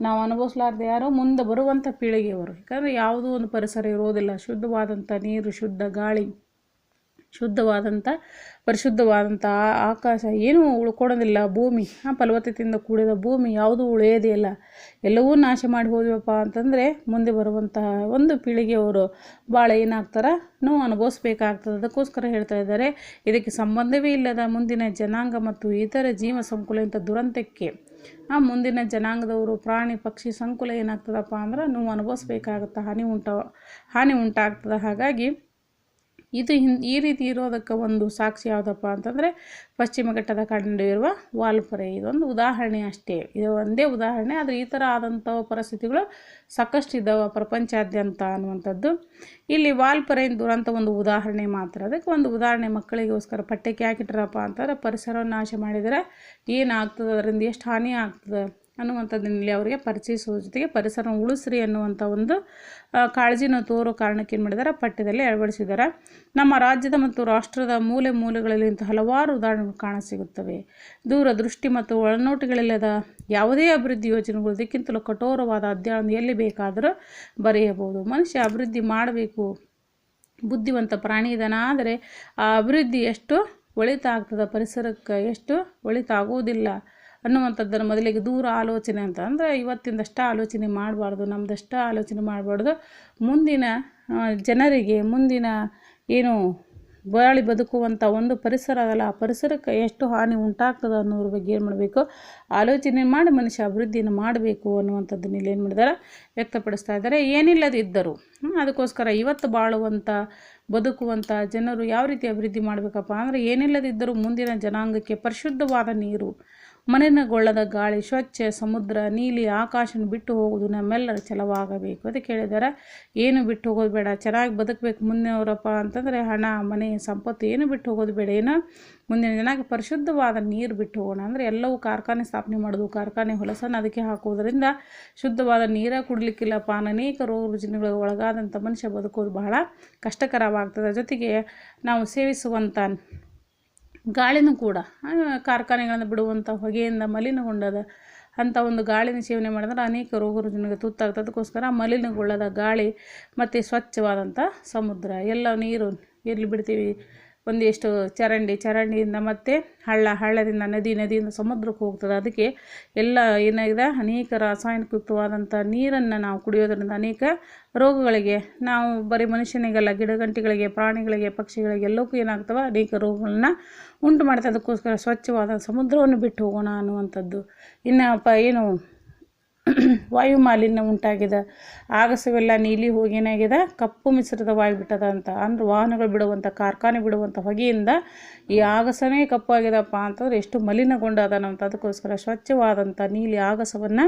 ನಾವು ಅನುಭವಿಸ್ಲಾರ್ದೆ ಯಾರೋ ಮುಂದೆ ಬರುವಂಥ ಪೀಳಿಗೆಯವರು. ಯಾಕಂದರೆ ಯಾವುದೂ ಒಂದು ಪರಿಸರ ಇರೋದಿಲ್ಲ. ಶುದ್ಧವಾದಂಥ ನೀರು, ಶುದ್ಧ ಗಾಳಿ. ಶುದ್ಧವಾದಂಥ ಪರಿಶುದ್ಧವಾದಂಥ ಆಕಾಶ ಏನೂ ಉಳ್ಕೊಡೋದಿಲ್ಲ ಭೂಮಿ, ಆ ಫಲವತ್ತತೆಯಿಂದ ಕೂಡಿದ ಭೂಮಿ ಯಾವುದೂ ಉಳಿಯೋದೇ ಇಲ್ಲ. ಎಲ್ಲವೂ ನಾಶ ಮಾಡಿ ಹೋದ್ವಪ್ಪ ಅಂತಂದರೆ ಮುಂದೆ ಬರುವಂತಹ ಒಂದು ಪೀಳಿಗೆಯವರು ಭಾಳ ಏನಾಗ್ತಾರೆ? ನೋವು ಅನುಭವಿಸ್ಬೇಕಾಗ್ತದೆ. ಅದಕ್ಕೋಸ್ಕರ ಹೇಳ್ತಾ ಇದ್ದಾರೆ, ಇದಕ್ಕೆ ಸಂಬಂಧವೇ ಇಲ್ಲದ ಮುಂದಿನ ಜನಾಂಗ ಮತ್ತು ಇತರ ಜೀವ ಸಂಕುಲ ಇಂಥ ದುರಂತಕ್ಕೆ ಆ ಮುಂದಿನ ಜನಾಂಗದವರು ಪ್ರಾಣಿ, ಪಕ್ಷಿ, ಸಂಕುಲ ಏನಾಗ್ತದಪ್ಪ ಅಂದ್ರೆ ನೋವು ಅನುಭವಿಸ್ಬೇಕಾಗತ್ತೆ, ಹಾನಿ ಉಂಟ, ಹಾನಿ ಉಂಟಾಗ್ತದೆ. ಹಾಗಾಗಿ ಇದು ಹಿನ್ ಈ ರೀತಿ ಇರೋದಕ್ಕೆ ಒಂದು ಸಾಕ್ಷಿ ಯಾವುದಪ್ಪ ಅಂತಂದರೆ ಪಶ್ಚಿಮ ಘಟ್ಟದ ಕಂಡಿರುವ ವಾಲ್ಪರೆ. ಇದೊಂದು ಉದಾಹರಣೆ ಅಷ್ಟೇ. ಇದು ಒಂದೇ ಉದಾಹರಣೆ. ಆದರೆ ಈ ಥರ ಆದಂಥ ಪರಿಸ್ಥಿತಿಗಳು ಸಾಕಷ್ಟು ಇದ್ದಾವೆ ಪ್ರಪಂಚಾದ್ಯಂತ ಅನ್ನುವಂಥದ್ದು. ಇಲ್ಲಿ ವಾಲ್ಪೊರೆ ದುರಂತ ಒಂದು ಉದಾಹರಣೆ ಮಾತ್ರ. ಅದಕ್ಕೆ ಒಂದು ಉದಾಹರಣೆ ಮಕ್ಕಳಿಗೋಸ್ಕರ ಪಠ್ಯಕ್ಕೆ ಹಾಕಿಟ್ರಪ್ಪ ಅಂತಂದ್ರೆ ಪರಿಸರವನ್ನು ನಾಶ ಮಾಡಿದರೆ ಏನಾಗ್ತದೆ? ಅದರಿಂದ ಎಷ್ಟು ಹಾನಿ ಆಗ್ತದೆ? ಅನ್ನುವಂಥದ್ದನ್ನಲ್ಲಿ ಅವರಿಗೆ ಪರಿಚಯಿಸುವ ಜೊತೆಗೆ ಪರಿಸರ ಉಳಿಸ್ರಿ ಅನ್ನುವಂಥ ಒಂದು ಕಾಳಜಿನ ತೋರೋ ಕಾರಣಕ್ಕೆ ಏನು ಮಾಡಿದ್ದಾರೆ? ಪಠ್ಯದಲ್ಲಿ ಅಳವಡಿಸಿದ್ದಾರೆ. ನಮ್ಮ ರಾಜ್ಯದ ಮತ್ತು ರಾಷ್ಟ್ರದ ಮೂಲೆ ಮೂಲೆಗಳಲ್ಲಿ ಹಲವಾರು ಉದಾಹರಣೆಗಳು ಕಾಣಸಿಗುತ್ತವೆ ದೂರದೃಷ್ಟಿ ಮತ್ತು ಒಳನೋಟಗಳಿಲ್ಲದ ಯಾವುದೇ ಅಭಿವೃದ್ಧಿ ಯೋಜನೆಗಳು ಇದಕ್ಕಿಂತಲೂ ಕಠೋರವಾದ ಅಧ್ಯಯನ ಎಲ್ಲಿ ಬೇಕಾದರೂ ಬರೆಯಬಹುದು. ಮನುಷ್ಯ ಅಭಿವೃದ್ಧಿ ಮಾಡಬೇಕು. ಬುದ್ಧಿವಂತ ಪ್ರಾಣಿ ಆದರೆ ಆ ಅಭಿವೃದ್ಧಿ ಎಷ್ಟು ಒಳಿತಾಗ್ತದೆ? ಪರಿಸರಕ್ಕೆ ಎಷ್ಟು ಒಳಿತಾಗುವುದಿಲ್ಲ ಅನ್ನುವಂಥದ್ದನ್ನು ಮೊದಲಿಗೆ ದೂರ ಆಲೋಚನೆ ಅಂತ. ಅಂದರೆ ಇವತ್ತಿಂದಷ್ಟೇ ಆಲೋಚನೆ ಮಾಡಬಾರ್ದು ನಮ್ಮದಷ್ಟು ಆಲೋಚನೆ ಮಾಡಬಾರ್ದು. ಮುಂದಿನ ಜನರಿಗೆ ಮುಂದಿನ ಏನು ಬಾಳಿ ಬದುಕುವಂಥ ಒಂದು ಪರಿಸರ ಅದಲ್ಲ ಆ ಪರಿಸರಕ್ಕೆ ಎಷ್ಟು ಹಾನಿ ಉಂಟಾಗ್ತದೆ ಅನ್ನೋದ್ರ ಬಗ್ಗೆ ಏನು ಮಾಡಬೇಕು? ಆಲೋಚನೆ ಮಾಡಿ ಮನುಷ್ಯ ಅಭಿವೃದ್ಧಿಯನ್ನು ಮಾಡಬೇಕು ಅನ್ನುವಂಥದ್ದನ್ನು ಇಲ್ಲಿ ಏನು ಮಾಡಿದಾರೆ ವ್ಯಕ್ತಪಡಿಸ್ತಾ ಇದ್ದಾರೆ. ಏನಿಲ್ಲದಿದ್ದರು ಅದಕ್ಕೋಸ್ಕರ ಇವತ್ತು ಬಾಳುವಂಥ, ಬದುಕುವಂಥ ಜನರು ಯಾವ ರೀತಿ ಅಭಿವೃದ್ಧಿ ಮಾಡಬೇಕಪ್ಪ? ಅಂದರೆ ಏನಿಲ್ಲದಿದ್ದರೂ ಮುಂದಿನ ಜನಾಂಗಕ್ಕೆ ಪರಿಶುದ್ಧವಾದ ನೀರು ಮಲಿನಗೊಳ್ಳದ ಗಾಳಿ, ಸ್ವಚ್ಛ ಸಮುದ್ರ, ನೀಲಿ ಆಕಾಶನ ಬಿಟ್ಟು ಹೋಗೋದು ನಮ್ಮೆಲ್ಲರ ಛಲವಾಗಬೇಕು. ಅದಕ್ಕೆ ಹೇಳಿದಾರೆ ಏನು ಬಿಟ್ಟು ಹೋಗೋದು ಬೇಡ, ಚೆನ್ನಾಗಿ ಬದುಕಬೇಕು ಮುಂದಿನವರಪ್ಪ ಅಂತಂದರೆ ಹಣ, ಮನೆ, ಸಂಪತ್ತು ಏನು ಬಿಟ್ಟು ಹೋಗೋದು ಬೇಡ. ಏನು? ಮುಂದಿನ ಜನಕ್ಕೆ ಪರಿಶುದ್ಧವಾದ ನೀರು ಬಿಟ್ಟು ಹೋಗೋಣ. ಅಂದರೆ ಎಲ್ಲವೂ ಕಾರ್ಖಾನೆ ಸ್ಥಾಪನೆ ಮಾಡೋದು, ಕಾರ್ಖಾನೆ ಹೊಲಸನ್ನು ಅದಕ್ಕೆ ಹಾಕೋದ್ರಿಂದ ಶುದ್ಧವಾದ ನೀರ ಕುಡಲಿಕ್ಕಿಲ್ಲಪ್ಪ ಅನೇಕ ರೋಗ ರುಜಿನಗಳಿಗೆ ಒಳಗಾದಂಥ ಮನುಷ್ಯ ಬದುಕೋದು ಬಹಳ ಕಷ್ಟಕರವಾಗ್ತದೆ. ಜೊತೆಗೆ ನಾವು ಸೇವಿಸುವಂಥ ಗಾಳಿನೂ ಕೂಡ ಕಾರ್ಖಾನೆಗಳನ್ನು ಬಿಡುವಂಥ ಹೊಗೆಯಿಂದ ಮಲಿನಗೊಂಡದ ಅಂಥ ಒಂದು ಗಾಳಿನ ಸೇವನೆ ಮಾಡಿದ್ರೆ ಅನೇಕ ರೋಗ ರುಜಿನಗೆ ತುತ್ತಾಗ್ತದೆ. ಅದಕ್ಕೋಸ್ಕರ ಮಲಿನಗೊಳ್ಳದ ಗಾಳಿ ಮತ್ತು ಸ್ವಚ್ಛವಾದಂಥ ಸಮುದ್ರ, ಎಲ್ಲ ನೀರು ಎಲ್ಲಿ ಬಿಡ್ತೀವಿ? ಒಂದಿಷ್ಟು ಚರಂಡಿ, ಚರಂಡಿಯಿಂದ ಮತ್ತು ಹಳ್ಳ, ಹಳ್ಳದಿಂದ ನದಿ, ನದಿಯಿಂದ ಸಮುದ್ರಕ್ಕೆ ಹೋಗ್ತದೆ. ಅದಕ್ಕೆ ಎಲ್ಲ ಏನಾಗಿದೆ? ಅನೇಕ ರಾಸಾಯನಿಕಯುಕ್ತವಾದಂಥ ನೀರನ್ನು ನಾವು ಕುಡಿಯೋದರಿಂದ ಅನೇಕ ರೋಗಗಳಿಗೆ, ನಾವು ಬರೀ ಮನುಷ್ಯನಿಗೆಲ್ಲ, ಗಿಡಗಂಟಿಗಳಿಗೆ, ಪ್ರಾಣಿಗಳಿಗೆ, ಪಕ್ಷಿಗಳಿಗೆ ಎಲ್ಲಕ್ಕೂ ಏನಾಗ್ತವೆ? ಅನೇಕ ರೋಗಗಳನ್ನ ಉಂಟು ಮಾಡ್ತದೆ ಅದಕ್ಕೋಸ್ಕರ ಸ್ವಚ್ಛವಾದ ಸಮುದ್ರವನ್ನು ಬಿಟ್ಟು ಹೋಗೋಣ ಅನ್ನುವಂಥದ್ದು. ಇನ್ನು ಏನು ವಾಯು ಮಾಲಿನ್ಯ ಉಂಟಾಗಿದೆ. ಆಗಸವೆಲ್ಲ ನೀಲಿ ಹೋಗಿ ಏನಾಗಿದೆ ಕಪ್ಪು ಮಿಶ್ರಿತವಾಗಿಬಿಟ್ಟದ ಅಂತ ಅಂದ್ರೆ ವಾಹನಗಳು ಬಿಡುವಂಥ ಕಾರ್ಖಾನೆ ಬಿಡುವಂಥ ಹೊಗೆಯಿಂದ ಈ ಆಗಸನೇ ಕಪ್ಪಾಗಿದೆಪ್ಪ ಅಂತಂದ್ರೆ ಎಷ್ಟು ಮಲಿನಗೊಂಡದ ಅಂತ ಅದಕ್ಕೋಸ್ಕರ ಸ್ವಚ್ಛವಾದಂಥ ನೀಲಿ ಆಗಸವನ್ನು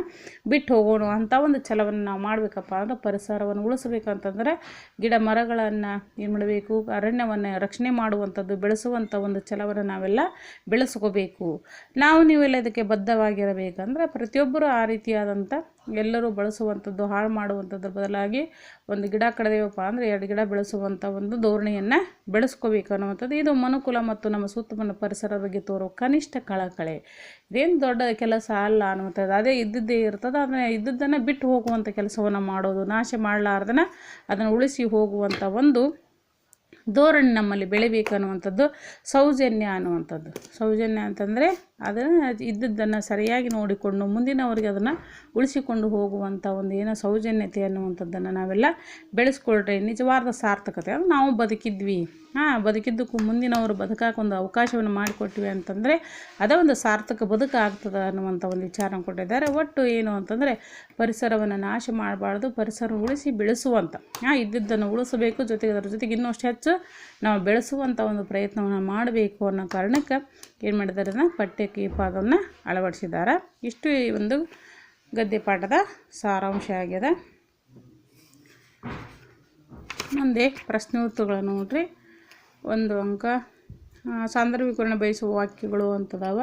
ಬಿಟ್ಟು ಹೋಗೋಣ ಅಂತ ಒಂದು ಛಲವನ್ನು ನಾವು ಮಾಡಬೇಕಪ್ಪ ಅಂದ್ರೆ ಪರಿಸರವನ್ನು ಉಳಿಸ್ಬೇಕಂತಂದರೆ ಗಿಡ ಮರಗಳನ್ನು ಏನು ಮಾಡಬೇಕು, ಅರಣ್ಯವನ್ನು ರಕ್ಷಣೆ ಮಾಡುವಂಥದ್ದು ಬೆಳೆಸುವಂಥ ಒಂದು ಛಲವನ್ನು ನಾವೆಲ್ಲ ಬೆಳೆಸ್ಕೋಬೇಕು. ನಾವು ನೀವೆಲ್ಲ ಇದಕ್ಕೆ ಬದ್ಧವಾಗಿರಬೇಕಂದ್ರೆ ಪ್ರತಿಯೊಬ್ಬರು ಆ ರೀತಿಯಾದಂಥ ಎಲ್ಲರೂ ಬಳಸುವಂಥದ್ದು, ಹಾಳು ಮಾಡುವಂಥದ್ರ ಬದಲಾಗಿ ಒಂದು ಗಿಡ ಕಡಿದೇವಪ್ಪ ಅಂದರೆ ಎರಡು ಗಿಡ ಬೆಳೆಸುವಂಥ ಒಂದು ಧೋರಣೆಯನ್ನು ಬೆಳೆಸ್ಕೋಬೇಕು ಅನ್ನುವಂಥದ್ದು. ಇದು ಮನುಕುಲ ಮತ್ತು ನಮ್ಮ ಸುತ್ತಮುತ್ತ ಪರಿಸರ ಬಗ್ಗೆ ತೋರೋ ಕನಿಷ್ಠ ಕಳಕಳೆ. ಇದೇನು ದೊಡ್ಡ ಕೆಲಸ ಅಲ್ಲ ಅನ್ನುವಂಥದ್ದು. ಅದೇ ಇದ್ದದ್ದೇ ಇರ್ತದೆ. ಅದನ್ನ ಇದ್ದದ್ದನ್ನು ಬಿಟ್ಟು ಹೋಗುವಂಥ ಕೆಲಸವನ್ನು ಮಾಡೋದು, ನಾಶ ಮಾಡಲಾರ್ದನ ಅದನ್ನು ಉಳಿಸಿ ಹೋಗುವಂಥ ಒಂದು ಧೋರಣೆ ನಮ್ಮಲ್ಲಿ ಬೆಳಿಬೇಕು ಅನ್ನುವಂಥದ್ದು ಸೌಜನ್ಯ ಅನ್ನುವಂಥದ್ದು. ಸೌಜನ್ಯ ಅಂತಂದರೆ ಅದನ್ನು ಇದ್ದದ್ದನ್ನು ಸರಿಯಾಗಿ ನೋಡಿಕೊಂಡು ಮುಂದಿನವರಿಗೆ ಅದನ್ನು ಉಳಿಸಿಕೊಂಡು ಹೋಗುವಂಥ ಒಂದು ಏನೋ ಸೌಜನ್ಯತೆ ಅನ್ನುವಂಥದ್ದನ್ನು ನಾವೆಲ್ಲ ಬೆಳೆಸ್ಕೊಳ್ರೆ. ನಿಜವಾದ ಸಾರ್ಥಕತೆ. ಅಂದ್ರೆ ನಾವು ಬದುಕಿದ್ವಿ. ಹಾಂ, ಬದುಕಿದ್ದಕ್ಕೂ ಮುಂದಿನವರು ಬದುಕಾಕ ಒಂದು ಅವಕಾಶವನ್ನು ಮಾಡಿಕೊಟ್ವಿ ಅಂತಂದರೆ ಅದೇ ಒಂದು ಸಾರ್ಥಕ ಬದುಕು ಆಗ್ತದೆ ಅನ್ನುವಂಥ ಒಂದು ವಿಚಾರ ಕೊಟ್ಟಿದ್ದಾರೆ. ಒಟ್ಟು ಏನು ಅಂತಂದರೆ ಪರಿಸರವನ್ನು ನಾಶ ಮಾಡಬಾರ್ದು ಪರಿಸರ ಉಳಿಸಿ ಬೆಳೆಸುವಂಥ ಹಾಂ, ಇದ್ದಿದ್ದನ್ನು ಉಳಿಸಬೇಕು, ಜೊತೆಗೆ ಅದರ ಜೊತೆಗೆ ಇನ್ನಷ್ಟು ಹೆಚ್ಚು ನಾವು ಬೆಳೆಸುವಂಥ ಒಂದು ಪ್ರಯತ್ನವನ್ನು ಮಾಡಬೇಕು ಅನ್ನೋ ಕಾರಣಕ್ಕೆ ಏನು ಮಾಡಿದ್ದಾರೆ ಅದನ್ನು ಪಠ್ಯ ಈ ಪಾದವನ್ನು ಅಳವಡಿಸಿದ್ದಾರೆ. ಇಷ್ಟು ಈ ಒಂದು ಗದ್ದೆ ಪಾಠದ ಸಾರಾಂಶ ಆಗಿದೆ. ಮುಂದೆ ಪ್ರಶ್ನೋತ್ತರಗಳನ್ನು ನೋಡ್ರಿ. ಒಂದು ಅಂಕ ಸಾಂದರ್ಭಿಕರಣ ಬಯಸುವ ವಾಕ್ಯಗಳು ಅಂತದಾವ.